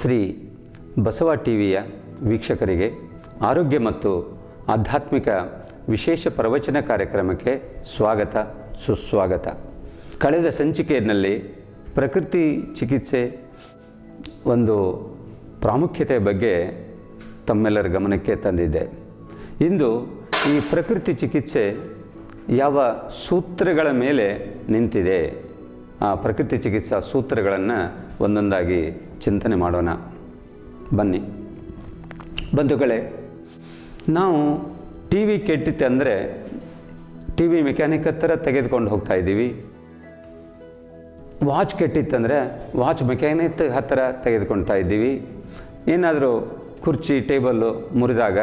ಶ್ರೀ ಬಸವ ಟಿವಿಯ ವೀಕ್ಷಕರಿಗೆ ಆರೋಗ್ಯ ಮತ್ತು ಆಧ್ಯಾತ್ಮಿಕ ವಿಶೇಷ ಪ್ರವಚನ ಕಾರ್ಯಕ್ರಮಕ್ಕೆ ಸ್ವಾಗತ, ಸುಸ್ವಾಗತ. ಕಳೆದ ಸಂಚಿಕೆಯಲ್ಲಿ ಪ್ರಕೃತಿ ಚಿಕಿತ್ಸೆ ಒಂದು ಪ್ರಾಮುಖ್ಯತೆ ಬಗ್ಗೆ ತಮ್ಮೆಲ್ಲರ ಗಮನಕ್ಕೆ ತಂದಿದ್ದೆ. ಇಂದು ಈ ಪ್ರಕೃತಿ ಚಿಕಿತ್ಸೆ ಯಾವ ಸೂತ್ರಗಳ ಮೇಲೆ ನಿಂತಿದೆ? ಆ ಪ್ರಕೃತಿ ಚಿಕಿತ್ಸಾ ಸೂತ್ರಗಳನ್ನು ಒಂದೊಂದಾಗಿ ಚಿಂತನೆ ಮಾಡೋಣ. ಬನ್ನಿ. ಬಂಧುಗಳೇ, ನಾವು ಟಿ ವಿ ಕೆಟ್ಟಿತ್ತೆ ಅಂದರೆ ಟಿ ವಿ ಮೆಕ್ಯಾನಿಕ್ ಹತ್ತಿರ ತೆಗೆದುಕೊಂಡು ಹೋಗ್ತಾ ಇದ್ದೀವಿ. ವಾಚ್ ಕೆಟ್ಟಿತ್ತಂದರೆ ವಾಚ್ ಮೆಕ್ಯಾನಿಕ್ ಹತ್ತಿರ ತೆಗೆದುಕೊಳ್ತಾ ಇದ್ದೀವಿ. ಏನಾದರೂ ಕುರ್ಚಿ ಟೇಬಲ್ಲು ಮುರಿದಾಗ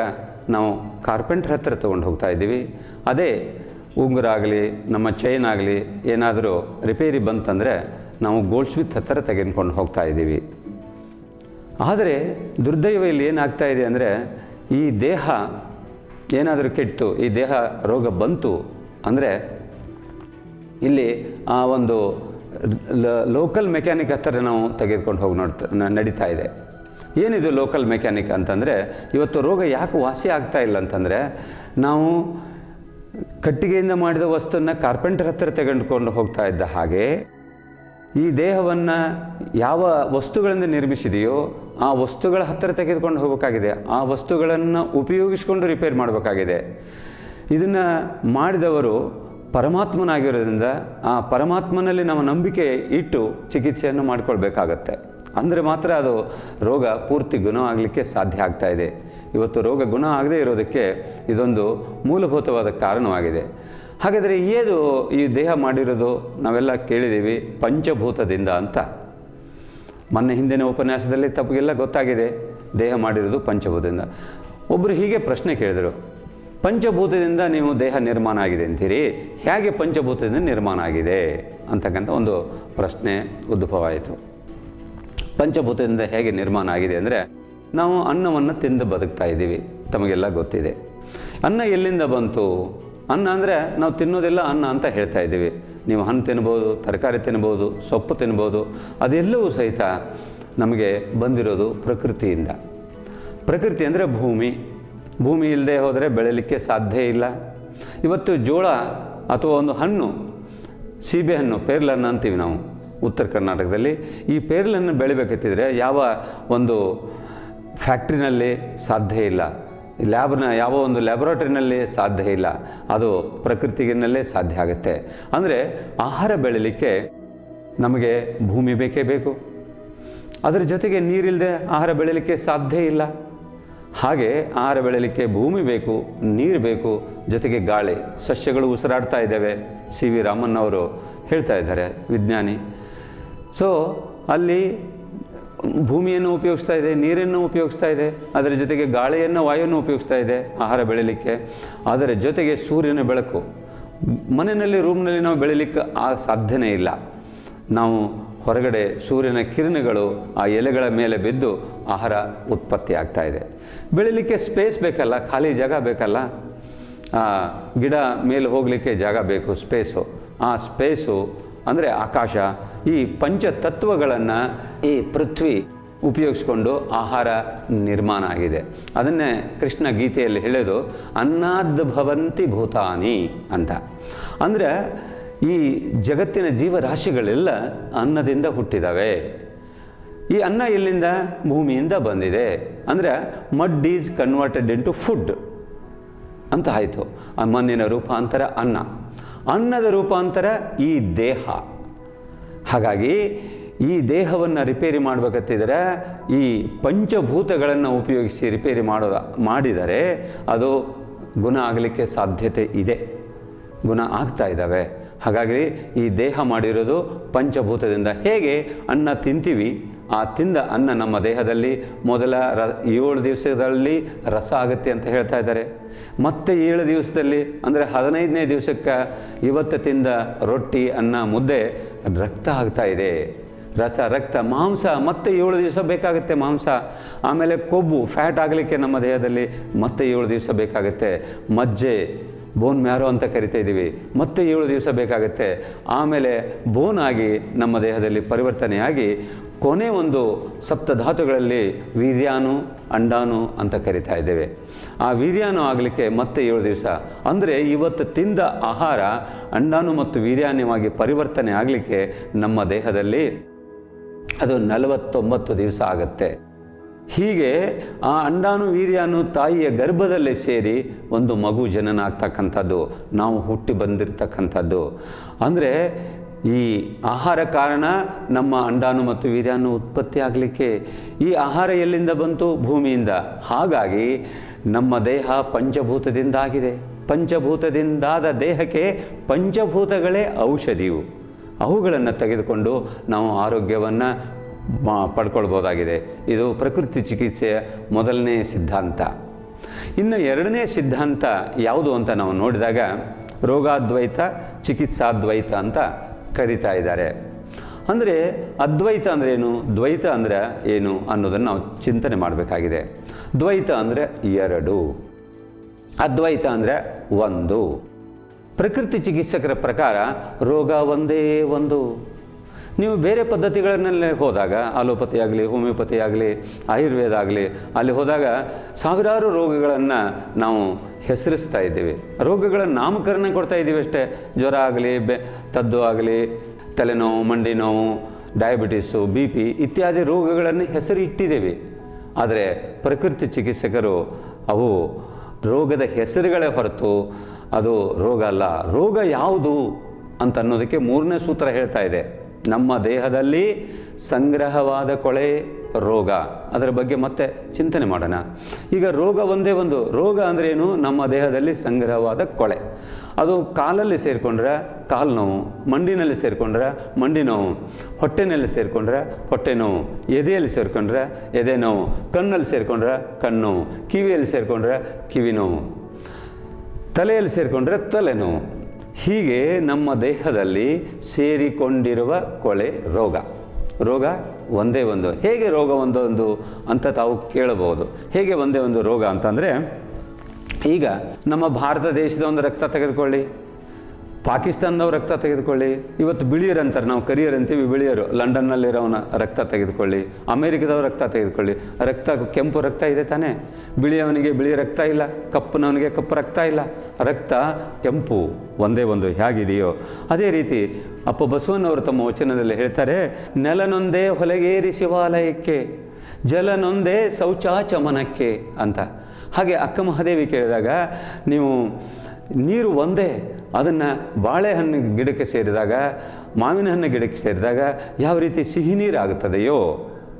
ನಾವು ಕಾರ್ಪೆಂಟ್ರ್ ಹತ್ತಿರ ತೊಗೊಂಡು ಹೋಗ್ತಾ ಇದ್ದೀವಿ. ಅದೇ ಉಂಗುರ ಆಗಲಿ ನಮ್ಮ ಚೈನ್ ಆಗಲಿ ಏನಾದರೂ ರಿಪೇರಿ ಬಂತಂದರೆ ನಾವು ಗೋಲ್ಡ್ ಸ್ಮಿತ್ ಹತ್ತಿರ ತೆಗೆದುಕೊಂಡು ಹೋಗ್ತಾ ಇದ್ದೀವಿ. ಆದರೆ ದುರ್ದೈವ ಇಲ್ಲಿ ಏನಾಗ್ತಾ ಇದೆ ಅಂದರೆ ಈ ದೇಹ ಏನಾದರೂ ಕೆಟ್ಟು, ಈ ದೇಹ ರೋಗ ಬಂತು ಅಂದರೆ ಇಲ್ಲಿ ಆ ಒಂದು ಲೋಕಲ್ ಮೆಕ್ಯಾನಿಕ್ ಹತ್ತಿರ ನಾವು ತೆಗೆದುಕೊಂಡು ಹೋಗಿ ನೋಡ್ತಾ ನಡೀತಾ ಇದೆ. ಏನಿದು ಲೋಕಲ್ ಮೆಕ್ಯಾನಿಕ್ ಅಂತಂದರೆ ಇವತ್ತು ರೋಗ ಯಾಕೆ ವಾಸಿ ಆಗ್ತಾ ಇಲ್ಲ ಅಂತಂದರೆ ನಾವು ಕಟ್ಟಿಗೆಯಿಂದ ಮಾಡಿದ ವಸ್ತುವನ್ನು ಕಾರ್ಪೆಂಟರ್ ಹತ್ತಿರ ತೆಗೆದುಕೊಂಡು ಹೋಗ್ತಾ ಇದ್ದ ಹಾಗೆ ಈ ದೇಹವನ್ನು ಯಾವ ವಸ್ತುಗಳಿಂದ ನಿರ್ಮಿಸಿದೆಯೋ ಆ ವಸ್ತುಗಳ ಹತ್ತಿರ ತೆಗೆದುಕೊಂಡು ಹೋಗಬೇಕಾಗಿದೆ. ಆ ವಸ್ತುಗಳನ್ನು ಉಪಯೋಗಿಸಿಕೊಂಡು ರಿಪೇರ್ ಮಾಡಬೇಕಾಗಿದೆ. ಇದನ್ನು ಮಾಡಿದವರು ಪರಮಾತ್ಮನಾಗಿರೋದ್ರಿಂದ ಆ ಪರಮಾತ್ಮನಲ್ಲಿ ನಮ್ಮ ನಂಬಿಕೆ ಇಟ್ಟು ಚಿಕಿತ್ಸೆಯನ್ನು ಮಾಡಿಕೊಳ್ಬೇಕಾಗತ್ತೆ. ಅಂದರೆ ಮಾತ್ರ ಅದು ರೋಗ ಪೂರ್ತಿ ಗುಣ ಆಗಲಿಕ್ಕೆ ಸಾಧ್ಯ ಆಗ್ತಾ ಇದೆ. ಇವತ್ತು ರೋಗ ಗುಣ ಆಗದೇ ಇರೋದಕ್ಕೆ ಇದೊಂದು ಮೂಲಭೂತವಾದ ಕಾರಣವಾಗಿದೆ. ಹಾಗಾದರೆ ಏನು ಈ ದೇಹ ಮಾಡಿರೋದು ನಾವೆಲ್ಲ ಕೇಳಿದ್ದೀವಿ ಪಂಚಭೂತದಿಂದ ಅಂತ. ಮೊನ್ನೆ ಹಿಂದಿನ ಉಪನ್ಯಾಸದಲ್ಲಿ ತಪ್ಪಿಗೆಲ್ಲ ಗೊತ್ತಾಗಿದೆ ದೇಹ ಮಾಡಿರೋದು ಪಂಚಭೂತದಿಂದ. ಒಬ್ಬರು ಹೀಗೆ ಪ್ರಶ್ನೆ ಕೇಳಿದರು, ಪಂಚಭೂತದಿಂದ ನೀವು ದೇಹ ನಿರ್ಮಾಣ ಆಗಿದೆ ಅಂತೀರಿ? ಹೇಗೆ ಪಂಚಭೂತದಿಂದ ನಿರ್ಮಾಣ ಆಗಿದೆ? ಅಂತಕ್ಕಂಥ ಒಂದು ಪ್ರಶ್ನೆ ಉದ್ಭವವಾಯಿತು ಪಂಚಭೂತದಿಂದ ಹೇಗೆ ನಿರ್ಮಾಣ ಆಗಿದೆ ಅಂದರೆ, ನಾವು ಅನ್ನವನ್ನು ತಿಂದು ಬದುಕ್ತಾ ಇದ್ದೀವಿ, ತಮಗೆಲ್ಲ ಗೊತ್ತಿದೆ. ಅನ್ನ ಎಲ್ಲಿಂದ ಬಂತು? ಅನ್ನ ಅಂದರೆ ನಾವು ತಿನ್ನೋದೆಲ್ಲ ಅನ್ನ ಅಂತ ಹೇಳ್ತಾ ಇದ್ದೀವಿ. ನೀವು ಹಣ್ಣು ತಿನ್ಬೋದು, ತರಕಾರಿ ತಿನ್ಬೋದು, ಸೊಪ್ಪು ತಿನ್ಬೋದು, ಅದೆಲ್ಲವೂ ಸಹಿತ ನಮಗೆ ಬಂದಿರೋದು ಪ್ರಕೃತಿಯಿಂದ. ಪ್ರಕೃತಿ ಅಂದರೆ ಭೂಮಿ. ಭೂಮಿ ಇಲ್ಲದೆ ಹೋದರೆ ಬೆಳಲಿಕ್ಕೆ ಸಾಧ್ಯ ಇಲ್ಲ. ಇವತ್ತು ಜೋಳ ಅಥವಾ ಒಂದು ಹಣ್ಣು ಸೀಬೆಹಣ್ಣು ಪೇರ್ಲನ್ನು ಅಂತೀವಿ ನಾವು ಉತ್ತರ ಕರ್ನಾಟಕದಲ್ಲಿ. ಈ ಪೇರ್ಲನ್ನು ಬೆಳಿಬೇಕಂತಿದ್ರೆ ಯಾವ ಒಂದು ಫ್ಯಾಕ್ಟ್ರಿನಲ್ಲಿ ಸಾಧ್ಯ ಇಲ್ಲ. ಲ್ಯಾಬ್ನ ಯಾವ ಒಂದು ಲ್ಯಾಬೊರೇಟರಿನಲ್ಲಿ ಸಾಧ್ಯ ಇಲ್ಲ. ಅದು ಪ್ರಕೃತಿಗಿನಲ್ಲೇ ಸಾಧ್ಯ ಆಗುತ್ತೆ. ಅಂದರೆ ಆಹಾರ ಬೆಳೀಲಿಕ್ಕೆ ನಮಗೆ ಭೂಮಿ ಬೇಕೇ ಬೇಕು. ಅದರ ಜೊತೆಗೆ ನೀರಿಲ್ಲದೆ ಆಹಾರ ಬೆಳೀಲಿಕ್ಕೆ ಸಾಧ್ಯ ಇಲ್ಲ. ಹಾಗೆ ಆಹಾರ ಬೆಳೀಲಿಕ್ಕೆ ಭೂಮಿ ಬೇಕು, ನೀರು ಬೇಕು, ಜೊತೆಗೆ ಗಾಳಿ. ಸಸ್ಯಗಳು ಉಸಿರಾಡ್ತಾ ಇದ್ದಾವೆ. ಸಿ ವಿ ರಾಮನ್ ಅವರು ಹೇಳ್ತಾ ಇದ್ದಾರೆ, ವಿಜ್ಞಾನಿ. ಸೊ ಅಲ್ಲಿ ಭೂಮಿಯನ್ನು ಉಪಯೋಗಿಸ್ತಾ ಇದೆ, ನೀರನ್ನು ಉಪಯೋಗಿಸ್ತಾ ಇದೆ, ಅದರ ಜೊತೆಗೆ ಗಾಳಿಯನ್ನು, ವಾಯುವನ್ನು ಉಪಯೋಗಿಸ್ತಾ ಇದೆ, ಆಹಾರ ಬೆಳೀಲಿಕ್ಕೆ. ಅದರ ಜೊತೆಗೆ ಸೂರ್ಯನ ಬೆಳಕು. ಮನೆಯಲ್ಲಿ, ರೂಮ್ನಲ್ಲಿ ನಾವು ಬೆಳೀಲಿಕ್ಕೆ ಆ ಸಾಧ್ಯನೇ ಇಲ್ಲ. ನಾವು ಹೊರಗಡೆ ಸೂರ್ಯನ ಕಿರಣಗಳು ಆ ಎಲೆಗಳ ಮೇಲೆ ಬಿದ್ದು ಆಹಾರ ಉತ್ಪತ್ತಿ ಆಗ್ತಾ ಇದೆ. ಬೆಳೀಲಿಕ್ಕೆ ಸ್ಪೇಸ್ ಬೇಕಲ್ಲ, ಖಾಲಿ ಜಾಗ ಬೇಕಲ್ಲ. ಗಿಡ ಮೇಲೆ ಹೋಗಲಿಕ್ಕೆ ಜಾಗ ಬೇಕು, ಸ್ಪೇಸು. ಆ ಸ್ಪೇಸು ಅಂದರೆ ಆಕಾಶ ಈ ಪಂಚ ತತ್ವಗಳನ್ನು ಈ ಪೃಥ್ವಿ ಉಪಯೋಗಿಸ್ಕೊಂಡು ಆಹಾರ ನಿರ್ಮಾಣ ಆಗಿದೆ. ಅದನ್ನೇ ಕೃಷ್ಣ ಗೀತೆಯಲ್ಲಿ ಹೇಳೋದು, ಅನ್ನಾದ್ ಭವಂತಿ ಭೂತಾನಿ ಅಂತ. ಅಂದರೆ ಈ ಜಗತ್ತಿನ ಜೀವರಾಶಿಗಳೆಲ್ಲ ಅನ್ನದಿಂದ ಹುಟ್ಟಿದಾವೆ. ಈ ಅನ್ನ ಎಲ್ಲಿಂದ? ಭೂಮಿಯಿಂದ ಬಂದಿದೆ. ಅಂದರೆ mud is converted into food ಅಂತ ಆಯಿತು. ಆ ಮಣ್ಣಿನ ರೂಪಾಂತರ ಅನ್ನ. ಅನ್ನದ ರೂಪಾಂತರ ಈ ದೇಹ. ಹಾಗಾಗಿ ಈ ದೇಹವನ್ನು ರಿಪೇರಿ ಮಾಡಬೇಕತ್ತಿದ್ರೆ ಈ ಪಂಚಭೂತಗಳನ್ನು ಉಪಯೋಗಿಸಿ ರಿಪೇರಿ ಮಾಡೋದ, ಮಾಡಿದರೆ ಅದು ಗುಣ ಆಗಲಿಕ್ಕೆ ಸಾಧ್ಯತೆ ಇದೆ. ಗುಣ ಆಗ್ತಾ ಇದ್ದಾವೆ. ಹಾಗಾಗಿ ಈ ದೇಹ ಮಾಡಿರೋದು ಪಂಚಭೂತದಿಂದ. ಹೇಗೆ? ಅನ್ನ ತಿಂತೀವಿ. ಆ ತಿಂದ ಅನ್ನ ನಮ್ಮ ದೇಹದಲ್ಲಿ ಮೊದಲ ರ, ಏಳು ದಿವಸದಲ್ಲಿ ರಸ ಆಗುತ್ತೆ ಅಂತ ಹೇಳ್ತಾ ಇದ್ದಾರೆ. ಮತ್ತೆ ಏಳು ದಿವಸದಲ್ಲಿ, ಅಂದರೆ ಹದಿನೈದನೇ ದಿವಸಕ್ಕೆ ಇವತ್ತು ತಿಂದ ರೊಟ್ಟಿ, ಅನ್ನ, ಮುದ್ದೆ ರಕ್ತ ಆಗ್ತಾ ಇದೆ. ರಸ, ರಕ್ತ, ಮಾಂಸ, ಮತ್ತೆ ಏಳು ದಿವಸ ಬೇಕಾಗುತ್ತೆ ಮಾಂಸ. ಆಮೇಲೆ ಕೊಬ್ಬು ಫ್ಯಾಟ್ ಆಗಲಿಕ್ಕೆ ನಮ್ಮ ದೇಹದಲ್ಲಿ ಮತ್ತೆ ಏಳು ದಿವಸ ಬೇಕಾಗುತ್ತೆ. ಮಜ್ಜೆ ಬೋನ್ ಮ್ಯಾರೋ ಅಂತ ಕರಿತಾ ಇದ್ದೀವಿ, ಮತ್ತೆ ಏಳು ದಿವಸ ಬೇಕಾಗುತ್ತೆ. ಆಮೇಲೆ ಬೋನ್ ಆಗಿ ನಮ್ಮ ದೇಹದಲ್ಲಿ ಪರಿವರ್ತನೆಯಾಗಿ ಕೊನೆ ಒಂದು ಸಪ್ತಧಾತುಗಳಲ್ಲಿ ವೀರ್ಯಾನು, ಅಂಡಾನು ಅಂತ ಕರಿತಾ ಇದ್ದೇವೆ. ಆ ವೀರ್ಯಾನು ಆಗಲಿಕ್ಕೆ ಮತ್ತೆ ಏಳು ದಿವಸ. ಅಂದರೆ ಇವತ್ತು ತಿಂದ ಆಹಾರ ಅಂಡಾನು ಮತ್ತು ವೀರ್ಯಾನ್ಯವಾಗಿ ಪರಿವರ್ತನೆ ಆಗಲಿಕ್ಕೆ ನಮ್ಮ ದೇಹದಲ್ಲಿ ಅದು ನಲವತ್ತೊಂಬತ್ತು ದಿವಸ ಆಗುತ್ತೆ. ಹೀಗೆ ಆ ಅಂಡಾನು, ವೀರ್ಯಾನು ತಾಯಿಯ ಗರ್ಭದಲ್ಲಿ ಸೇರಿ ಒಂದು ಮಗು ಜನನ ಆಗ್ತಕ್ಕಂಥದ್ದು ನಾವು ಹುಟ್ಟಿ ಬಂದಿರತಕ್ಕಂಥದ್ದು. ಅಂದರೆ ಈ ಆಹಾರ ಕಾರಣ ನಮ್ಮ ಅಂಡಾನು ಮತ್ತು ವೀರ್ಯಾನು ಉತ್ಪತ್ತಿ ಆಗಲಿಕ್ಕೆ ಈ ಆಹಾರ ಎಲ್ಲಿಂದ ಬಂತು? ಭೂಮಿಯಿಂದ. ಹಾಗಾಗಿ ನಮ್ಮ ದೇಹ ಪಂಚಭೂತದಿಂದ ಆಗಿದೆ ಪಂಚಭೂತದಿಂದಾದ ದೇಹಕ್ಕೆ ಪಂಚಭೂತಗಳೇ ಔಷಧಿಯು. ಅವುಗಳನ್ನು ತೆಗೆದುಕೊಂಡು ನಾವು ಆರೋಗ್ಯವನ್ನು ಪಡ್ಕೊಳ್ಬೋದಾಗಿದೆ. ಇದು ಪ್ರಕೃತಿ ಚಿಕಿತ್ಸೆಯ ಮೊದಲನೇ ಸಿದ್ಧಾಂತ. ಇನ್ನು ಎರಡನೇ ಸಿದ್ಧಾಂತ ಯಾವುದು ಅಂತ ನಾವು ನೋಡಿದಾಗ ರೋಗಾದ್ವೈತ, ಚಿಕಿತ್ಸಾದ್ವೈತ ಅಂತ ಕರಿತಾ ಇದ್ದಾರೆ. ಅಂದರೆ ಅದ್ವೈತ ಅಂದರೆ ಏನು? ದ್ವೈತ ಅಂದರೆ ಏನು ಅನ್ನೋದನ್ನು ನಾವು ಚಿಂತನೆ ಮಾಡಬೇಕಾಗಿದೆ. ದ್ವೈತ ಅಂದರೆ ಎರಡು. ಅದ್ವೈತ ಅಂದರೆ ಒಂದು. ಪ್ರಕೃತಿ ಚಿಕಿತ್ಸಕರ ಪ್ರಕಾರ ರೋಗ ಒಂದೇ ಒಂದು. ನೀವು ಬೇರೆ ಪದ್ಧತಿಗಳನ್ನೆಲ್ಲ ಹೋದಾಗ ಆಲೋಪತಿ ಆಗಲಿ ಹೋಮಿಯೋಪತಿ ಆಗಲಿ ಆಯುರ್ವೇದ ಆಗಲಿ, ಅಲ್ಲಿ ಹೋದಾಗ ಸಾವಿರಾರು ರೋಗಗಳನ್ನು ನಾವು ಹೆಸರಿಸ್ತಾ ಇದ್ದೀವಿ. ರೋಗಗಳ ನಾಮಕರಣ ಕೊಡ್ತಾ ಇದ್ದೀವಿ ಅಷ್ಟೇ. ಜ್ವರ ಆಗಲಿ, ಬೆ, ತದ್ದು ಆಗಲಿ, ತಲೆನೋವು ಮಂಡಿ ನೋವು ಡಯಾಬಿಟೀಸು, ಬಿ ಪಿ ಇತ್ಯಾದಿ ರೋಗಗಳನ್ನು ಹೆಸರು ಇಟ್ಟಿದ್ದೇವೆ ಆದರೆ ಪ್ರಕೃತಿ ಚಿಕಿತ್ಸಕರು ಅವು ರೋಗದ ಹೆಸರುಗಳೇ ಹೊರತು ಅದು ರೋಗ ಅಲ್ಲ. ರೋಗ ಯಾವುದು ಅಂತ ಅನ್ನೋದಕ್ಕೆ ಮೂರನೇ ಸೂತ್ರ ಹೇಳ್ತಾ ಇದೆ. ನಮ್ಮ ದೇಹದಲ್ಲಿ ಸಂಗ್ರಹವಾದ ಕೊಳೆ ರೋಗ. ಅದರ ಬಗ್ಗೆ ಮತ್ತೆ ಚಿಂತನೆ ಮಾಡೋಣ. ಈಗ ರೋಗ ಒಂದೇ ಒಂದು. ರೋಗ ಅಂದ್ರೆ ಏನು? ನಮ್ಮ ದೇಹದಲ್ಲಿ ಸಂಗ್ರಹವಾದ ಕೊಳೆ. ಅದು ಕಾಲಲ್ಲಿ ಸೇರಿಕೊಂಡ್ರೆ ಕಾಲು ನೋವು, ಮಂಡಿನಲ್ಲಿ ಸೇರಿಕೊಂಡ್ರೆ ಮಂಡಿ ನೋವು, ಹೊಟ್ಟೆನಲ್ಲಿ ಸೇರಿಕೊಂಡ್ರೆ ಹೊಟ್ಟೆ ನೋವು, ಎದೆಯಲ್ಲಿ ಸೇರಿಕೊಂಡ್ರೆ ಎದೆ ನೋವು, ಕಣ್ಣಲ್ಲಿ ಸೇರಿಕೊಂಡ್ರೆ ಕಣ್ಣು ಕಿವಿಯಲ್ಲಿ ಸೇರಿಕೊಂಡ್ರೆ ಕಿವಿ ನೋವು, ತಲೆಯಲ್ಲಿ ಸೇರಿಕೊಂಡ್ರೆ ತಲೆನೋವು ಹೀಗೆ ನಮ್ಮ ದೇಹದಲ್ಲಿ ಸೇರಿಕೊಂಡಿರುವ ಕೊಳೆ ರೋಗ. ರೋಗ ಒಂದೇ ಒಂದು. ಹೇಗೆ ರೋಗ ಒಂದೊಂದು ಅಂತ ತಾವು ಕೇಳಬಹುದು. ಹೇಗೆ ಒಂದೇ ಒಂದು ರೋಗ ಅಂತಂದರೆ, ಈಗ ನಮ್ಮ ಭಾರತ ದೇಶದ ಒಂದು ರಕ್ತ ತೆಗೆದುಕೊಳ್ಳಿ. ಪಾಕಿಸ್ತಾನದವ್ರ ರಕ್ತ ತೆಗೆದುಕೊಳ್ಳಿ. ಇವತ್ತು ಬಿಳಿಯರು ಅಂತಾರೆ, ನಾವು ಕರಿಯರ್ ಅಂತೀವಿ ಬಿಳಿಯರು. ಲಂಡನ್ನಲ್ಲಿರೋನ ರಕ್ತ ತೆಗೆದುಕೊಳ್ಳಿ. ಅಮೇರಿಕದವ್ರ ರಕ್ತ ತೆಗೆದುಕೊಳ್ಳಿ. ರಕ್ತ, ಕೆಂಪು ರಕ್ತ ಇದೆ ತಾನೇ. ಬಿಳಿಯವನಿಗೆ ಬಿಳಿ ರಕ್ತ ಇಲ್ಲ, ಕಪ್ಪನವನಿಗೆ ಕಪ್ಪು ರಕ್ತ ಇಲ್ಲ. ರಕ್ತ, ಕೆಂಪು, ಒಂದೇ ಒಂದು ಹೇಗಿದೆಯೋ ಅದೇ ರೀತಿ ಅಪ್ಪ ಬಸವನವರು ತಮ್ಮ ವಚನದಲ್ಲಿ ಹೇಳ್ತಾರೆ, ನೆಲನೊಂದೇ ಹೊಲಗೇರಿ ಶಿವಾಲಯಕ್ಕೆ, ಜಲನೊಂದೇ ಶೌಚಾಚಮನಕ್ಕೆ ಅಂತ. ಹಾಗೆ ಅಕ್ಕ ಮಹಾದೇವಿ ಕೇಳಿದಾಗ, ನೀವು ನೀರು ಒಂದೇ, ಅದನ್ನು ಬಾಳೆಹಣ್ಣು ಗಿಡಕ್ಕೆ ಸೇರಿದಾಗ ಮಾವಿನ ಹಣ್ಣು ಗಿಡಕ್ಕೆ ಸೇರಿದಾಗ ಯಾವ ರೀತಿ ಸಿಹಿ ನೀರಾಗುತ್ತದೆಯೋ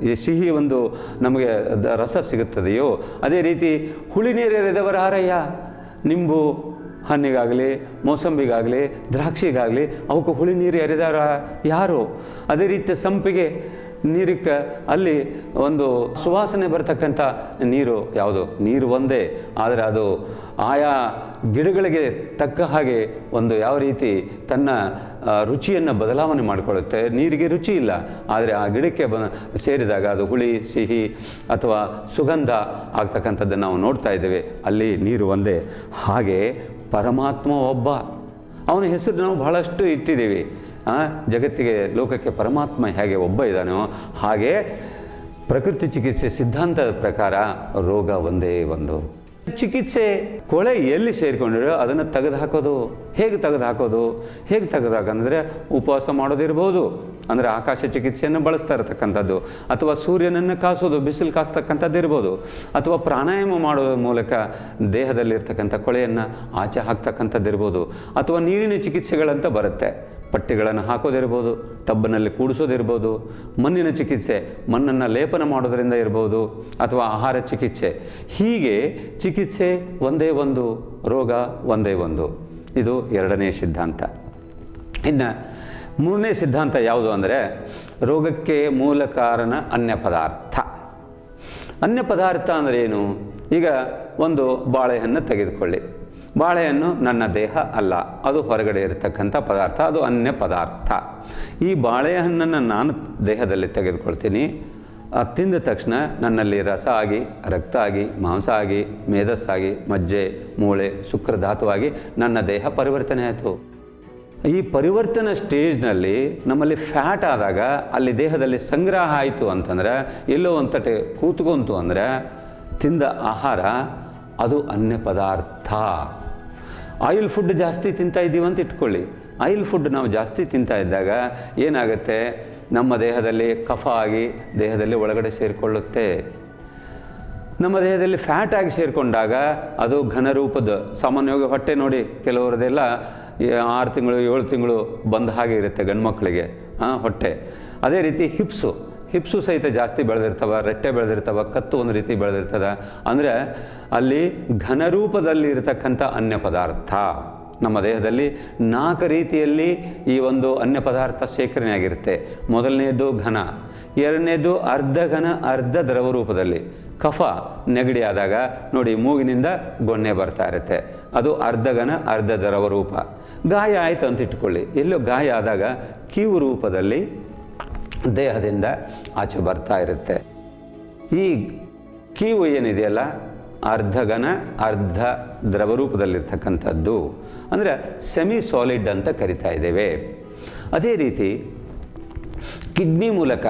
ಈ ಸಿಹಿ ಒಂದು ನಮಗೆ ರಸ ಸಿಗುತ್ತದೆಯೋ, ಅದೇ ರೀತಿ ಹುಳಿ ನೀರು ಎರೆದವರ ಹಾರಯ್ಯ. ನಿಂಬು ಹಣ್ಣಿಗಾಗಲಿ, ಮೋಸಂಬಿಗಾಗಲಿ, ದ್ರಾಕ್ಷಿಗಾಗಲಿ, ಅವಕ್ಕೆ ಹುಳಿ ನೀರು ಎರೆದಾರ ಯಾರು? ಅದೇ ರೀತಿ ಸಂಪಿಗೆ ನೀರಿಕ್ಕೆ ಅಲ್ಲಿ ಒಂದು ಸುವಾಸನೆ ಬರ್ತಕ್ಕಂಥ ನೀರು ಯಾವುದು? ನೀರು ಒಂದೇ, ಆದರೆ ಅದು ಆಯಾ ಗಿಡಗಳಿಗೆ ತಕ್ಕ ಹಾಗೆ ಒಂದು ಯಾವ ರೀತಿ ತನ್ನ ರುಚಿಯನ್ನು ಬದಲಾವಣೆ ಮಾಡಿಕೊಳ್ಳುತ್ತೆ. ನೀರಿಗೆ ರುಚಿ ಇಲ್ಲ. ಆದರೆ ಆ ಗಿಡಕ್ಕೆ ಬ, ಸೇರಿದಾಗ ಅದು ಹುಳಿ, ಸಿಹಿ ಅಥವಾ ಸುಗಂಧ ಆಗ್ತಕ್ಕಂಥದ್ದನ್ನು ನಾವು ನೋಡ್ತಾ ಇದ್ದೇವೆ. ಅಲ್ಲಿ ನೀರು ಒಂದೇ. ಹಾಗೆ ಪರಮಾತ್ಮ ಒಬ್ಬ. ಅವನ ಹೆಸರು ನಾವು ಬಹಳಷ್ಟು ಇಟ್ಟಿದ್ದೀವಿ. ಜಗತ್ತಿಗೆ, ಲೋಕಕ್ಕೆ ಪರಮಾತ್ಮ ಹೇಗೆ ಒಬ್ಬ ಇದ್ದಾನೋ ಹಾಗೆ ಪ್ರಕೃತಿ ಚಿಕಿತ್ಸೆ ಸಿದ್ಧಾಂತದ ಪ್ರಕಾರ ರೋಗ ಒಂದೇ ಒಂದು. ಚಿಕಿತ್ಸೆ ಕೊಳೆ ಎಲ್ಲಿ ಸೇರಿಕೊಂಡಿರೋ ಅದನ್ನು ತೆಗೆದು ಹಾಕೋದು ಹೇಗೆ ತೆಗೆದು ಹಾಕೋದು ಹೇಗೆ ತೆಗೆದು ಹಾಕಂದ್ರೆ ಉಪವಾಸ ಮಾಡೋದಿರ್ಬೋದು. ಅಂದರೆ ಆಕಾಶ ಚಿಕಿತ್ಸೆಯನ್ನು ಬಳಸ್ತಾ ಇರತಕ್ಕಂಥದ್ದು. ಅಥವಾ ಸೂರ್ಯನನ್ನು ಕಾಸೋದು, ಬಿಸಿಲು ಕಾಸ್ತಕ್ಕಂಥದ್ದು ಇರ್ಬೋದು. ಅಥವಾ ಪ್ರಾಣಾಯಾಮ ಮಾಡೋದ್ರ ಮೂಲಕ ದೇಹದಲ್ಲಿರ್ತಕ್ಕಂಥ ಕೊಳೆಯನ್ನು ಆಚೆ ಹಾಕ್ತಕ್ಕಂಥದ್ದು ಇರ್ಬೋದು. ಅಥವಾ ನೀರಿನ ಚಿಕಿತ್ಸೆಗಳಂತ ಬರುತ್ತೆ. ಪಟ್ಟಿಗಳನ್ನು ಹಾಕೋದಿರ್ಬೋದು ಟಬ್ಬನಲ್ಲಿ ಕೂಡಿಸೋದಿರ್ಬೋದು, ಮಣ್ಣಿನ ಚಿಕಿತ್ಸೆ, ಮಣ್ಣನ್ನು ಲೇಪನ ಮಾಡೋದರಿಂದ ಇರ್ಬೋದು ಅಥವಾ ಆಹಾರ ಚಿಕಿತ್ಸೆ. ಹೀಗೆ ಚಿಕಿತ್ಸೆ ಒಂದೇ ಒಂದು, ರೋಗ ಒಂದೇ ಒಂದು. ಇದು ಎರಡನೇ ಸಿದ್ಧಾಂತ. ಇನ್ನು ಮೂರನೇ ಸಿದ್ಧಾಂತ ಯಾವುದು ಅಂದರೆ ರೋಗಕ್ಕೆ ಮೂಲ ಕಾರಣ ಅನ್ಯ ಪದಾರ್ಥ. ಅನ್ಯ ಪದಾರ್ಥ ಅಂದರೆ ಏನು? ಈಗ ಒಂದು ಬಾಳೆಹಣ್ಣು ತೆಗೆದುಕೊಳ್ಳಿ. ಬಾಳೆಹಣ್ಣು ನನ್ನ ದೇಹ ಅಲ್ಲ, ಅದು ಹೊರಗಡೆ ಇರತಕ್ಕಂಥ ಪದಾರ್ಥ, ಅದು ಅನ್ಯ ಪದಾರ್ಥ. ಈ ಬಾಳೆಹಣ್ಣನ್ನು ನಾನು ದೇಹದಲ್ಲಿ ತೆಗೆದುಕೊಳ್ತೀನಿ. ತಿಂದ ತಕ್ಷಣ ನನ್ನಲ್ಲಿ ರಸ ಆಗಿ, ರಕ್ತ ಆಗಿ, ಮಾಂಸ ಆಗಿ, ಮೇಧಸ್ಸಾಗಿ, ಮಜ್ಜೆ, ಮೂಳೆ, ಶುಕ್ರಧಾತುವಾಗಿ ನನ್ನ ದೇಹ ಪರಿವರ್ತನೆ ಆಯಿತು. ಈ ಪರಿವರ್ತನ ಸ್ಟೇಜ್ನಲ್ಲಿ ನಮ್ಮಲ್ಲಿ ಫ್ಯಾಟ್ ಆದಾಗ ಅಲ್ಲಿ ದೇಹದಲ್ಲಿ ಸಂಗ್ರಹ ಆಯಿತು ಅಂತಂದ್ರೆ, ಎಲ್ಲೋ ಒಂದು ತಟೆ ಕೂತ್ಕೊಂತು ಅಂದರೆ, ತಿಂದ ಆಹಾರ ಅದು ಅನ್ಯ ಪದಾರ್ಥ. ಆಯಿಲ್ ಫುಡ್ ಜಾಸ್ತಿ ತಿಂತಾ ಇದ್ದೀವಿ ಅಂತ ಇಟ್ಕೊಳ್ಳಿ. ಆಯಿಲ್ ಫುಡ್ ನಾವು ಜಾಸ್ತಿ ತಿಂತಾ ಇದ್ದಾಗ ಏನಾಗುತ್ತೆ? ನಮ್ಮ ದೇಹದಲ್ಲಿ ಕಫ ಆಗಿ ದೇಹದಲ್ಲಿ ಒಳಗಡೆ ಸೇರಿಕೊಳ್ಳುತ್ತೆ. ನಮ್ಮ ದೇಹದಲ್ಲಿ ಫ್ಯಾಟ್ ಆಗಿ ಸೇರಿಕೊಂಡಾಗ ಅದು ಘನರೂಪದ ಸಾಮಾನ್ಯವಾಗಿ ಹೊಟ್ಟೆ ನೋಡಿ ಕೆಲವರದೆಲ್ಲ ಆರು ತಿಂಗಳು ಏಳು ತಿಂಗಳು ಬಂದ ಹಾಗೆ ಇರುತ್ತೆ ಗಂಡು ಮಕ್ಕಳಿಗೆ ಹೊಟ್ಟೆ. ಅದೇ ರೀತಿ ಹಿಪ್ಸು. ಹಿಪ್ಸು ಸಹಿತ ಜಾಸ್ತಿ ಬೆಳೆದಿರ್ತವ, ರೆಟ್ಟೆ ಬೆಳೆದಿರ್ತವ, ಕತ್ತು ಒಂದು ರೀತಿ ಬೆಳೆದಿರ್ತದೆ. ಅಂದರೆ ಅಲ್ಲಿ ಘನರೂಪದಲ್ಲಿ ಇರತಕ್ಕಂಥ ಅನ್ಯ ಪದಾರ್ಥ. ನಮ್ಮ ದೇಹದಲ್ಲಿ ನಾಲ್ಕು ರೀತಿಯಲ್ಲಿ ಈ ಒಂದು ಅನ್ಯ ಪದಾರ್ಥ ಶೇಖರಣೆ ಆಗಿರುತ್ತೆ. ಮೊದಲನೆಯದು ಘನ, ಎರಡನೇದು ಅರ್ಧ ಘನ, ಅರ್ಧ ದ್ರವ ರೂಪದಲ್ಲಿ. ಕಫ ನೆಗಡಿ ಆದಾಗ ನೋಡಿ ಮೂಗಿನಿಂದ ಗೊಣ್ಣೆ ಬರ್ತಾ ಇರುತ್ತೆ. ಅದು ಅರ್ಧ ಘನ, ಅರ್ಧ ದ್ರವ ರೂಪ. ಗಾಯ ಆಯಿತು ಅಂತ ಇಟ್ಕೊಳ್ಳಿ. ಎಲ್ಲೋ ಗಾಯ ಆದಾಗ ಕೀವು ರೂಪದಲ್ಲಿ ದೇಹದಿಂದ ಆಚೆ ಬರ್ತಾ ಇರುತ್ತೆ. ಈ ಕೀವು ಏನಿದೆಯಲ್ಲ? ಅರ್ಧ ಘನ, ಅರ್ಧ ದ್ರವ ರೂಪದಲ್ಲಿರ್ತಕ್ಕಂಥದ್ದು. ಅಂದರೆ ಸೆಮಿ ಸಾಲಿಡ್ ಅಂತ ಕರಿತಾ ಇದ್ದೇವೆ. ಅದೇ ರೀತಿ ಕಿಡ್ನಿ ಮೂಲಕ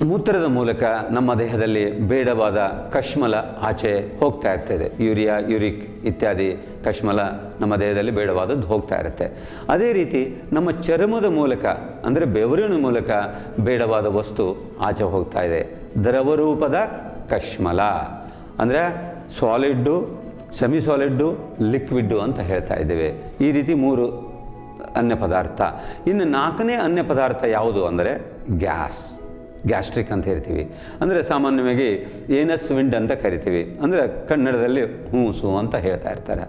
ಮೂತ್ರದ ಮೂಲಕ ನಮ್ಮ ದೇಹದಲ್ಲಿ ಬೇಡವಾದ ಕಶ್ಮಲ ಆಚೆ ಹೋಗ್ತಾ ಇರ್ತದೆ. ಯೂರಿಯಾ, ಯೂರಿಕ್ ಇತ್ಯಾದಿ ಕಶ್ಮಲ ನಮ್ಮ ದೇಹದಲ್ಲಿ ಬೇಡವಾದದ್ದು ಹೋಗ್ತಾ ಇರುತ್ತೆ. ಅದೇ ರೀತಿ ನಮ್ಮ ಚರ್ಮದ ಮೂಲಕ, ಅಂದರೆ ಬೆವರಿನ ಮೂಲಕ ಬೇಡವಾದ ವಸ್ತು ಆಚೆ ಹೋಗ್ತಾ ಇದೆ. ದ್ರವರೂಪದ ಕಶ್ಮಲ. ಅಂದರೆ ಸಾಲಿಡ್ಡು ಸೆಮಿ ಸಾಲಿಡ್ಡು ಲಿಕ್ವಿಡ್ಡು ಅಂತ ಹೇಳ್ತಾ ಇದ್ದೇವೆ. ಈ ರೀತಿ ಮೂರು ಅನ್ಯ ಪದಾರ್ಥ. ಇನ್ನು ನಾಲ್ಕನೇ ಅನ್ಯ ಪದಾರ್ಥ ಯಾವುದು ಅಂದರೆ ಗ್ಯಾಸ್. ಗ್ಯಾಸ್ಟ್ರಿಕ್ ಅಂತ ಹೇಳ್ತೀವಿ. ಅಂದರೆ ಸಾಮಾನ್ಯವಾಗಿ ಏನಸ್ ವಿಂಡ್ ಅಂತ ಕರಿತೀವಿ. ಅಂದರೆ ಕನ್ನಡದಲ್ಲಿ ಹೂಸು ಅಂತ ಹೇಳ್ತಾ ಇರ್ತಾರೆ.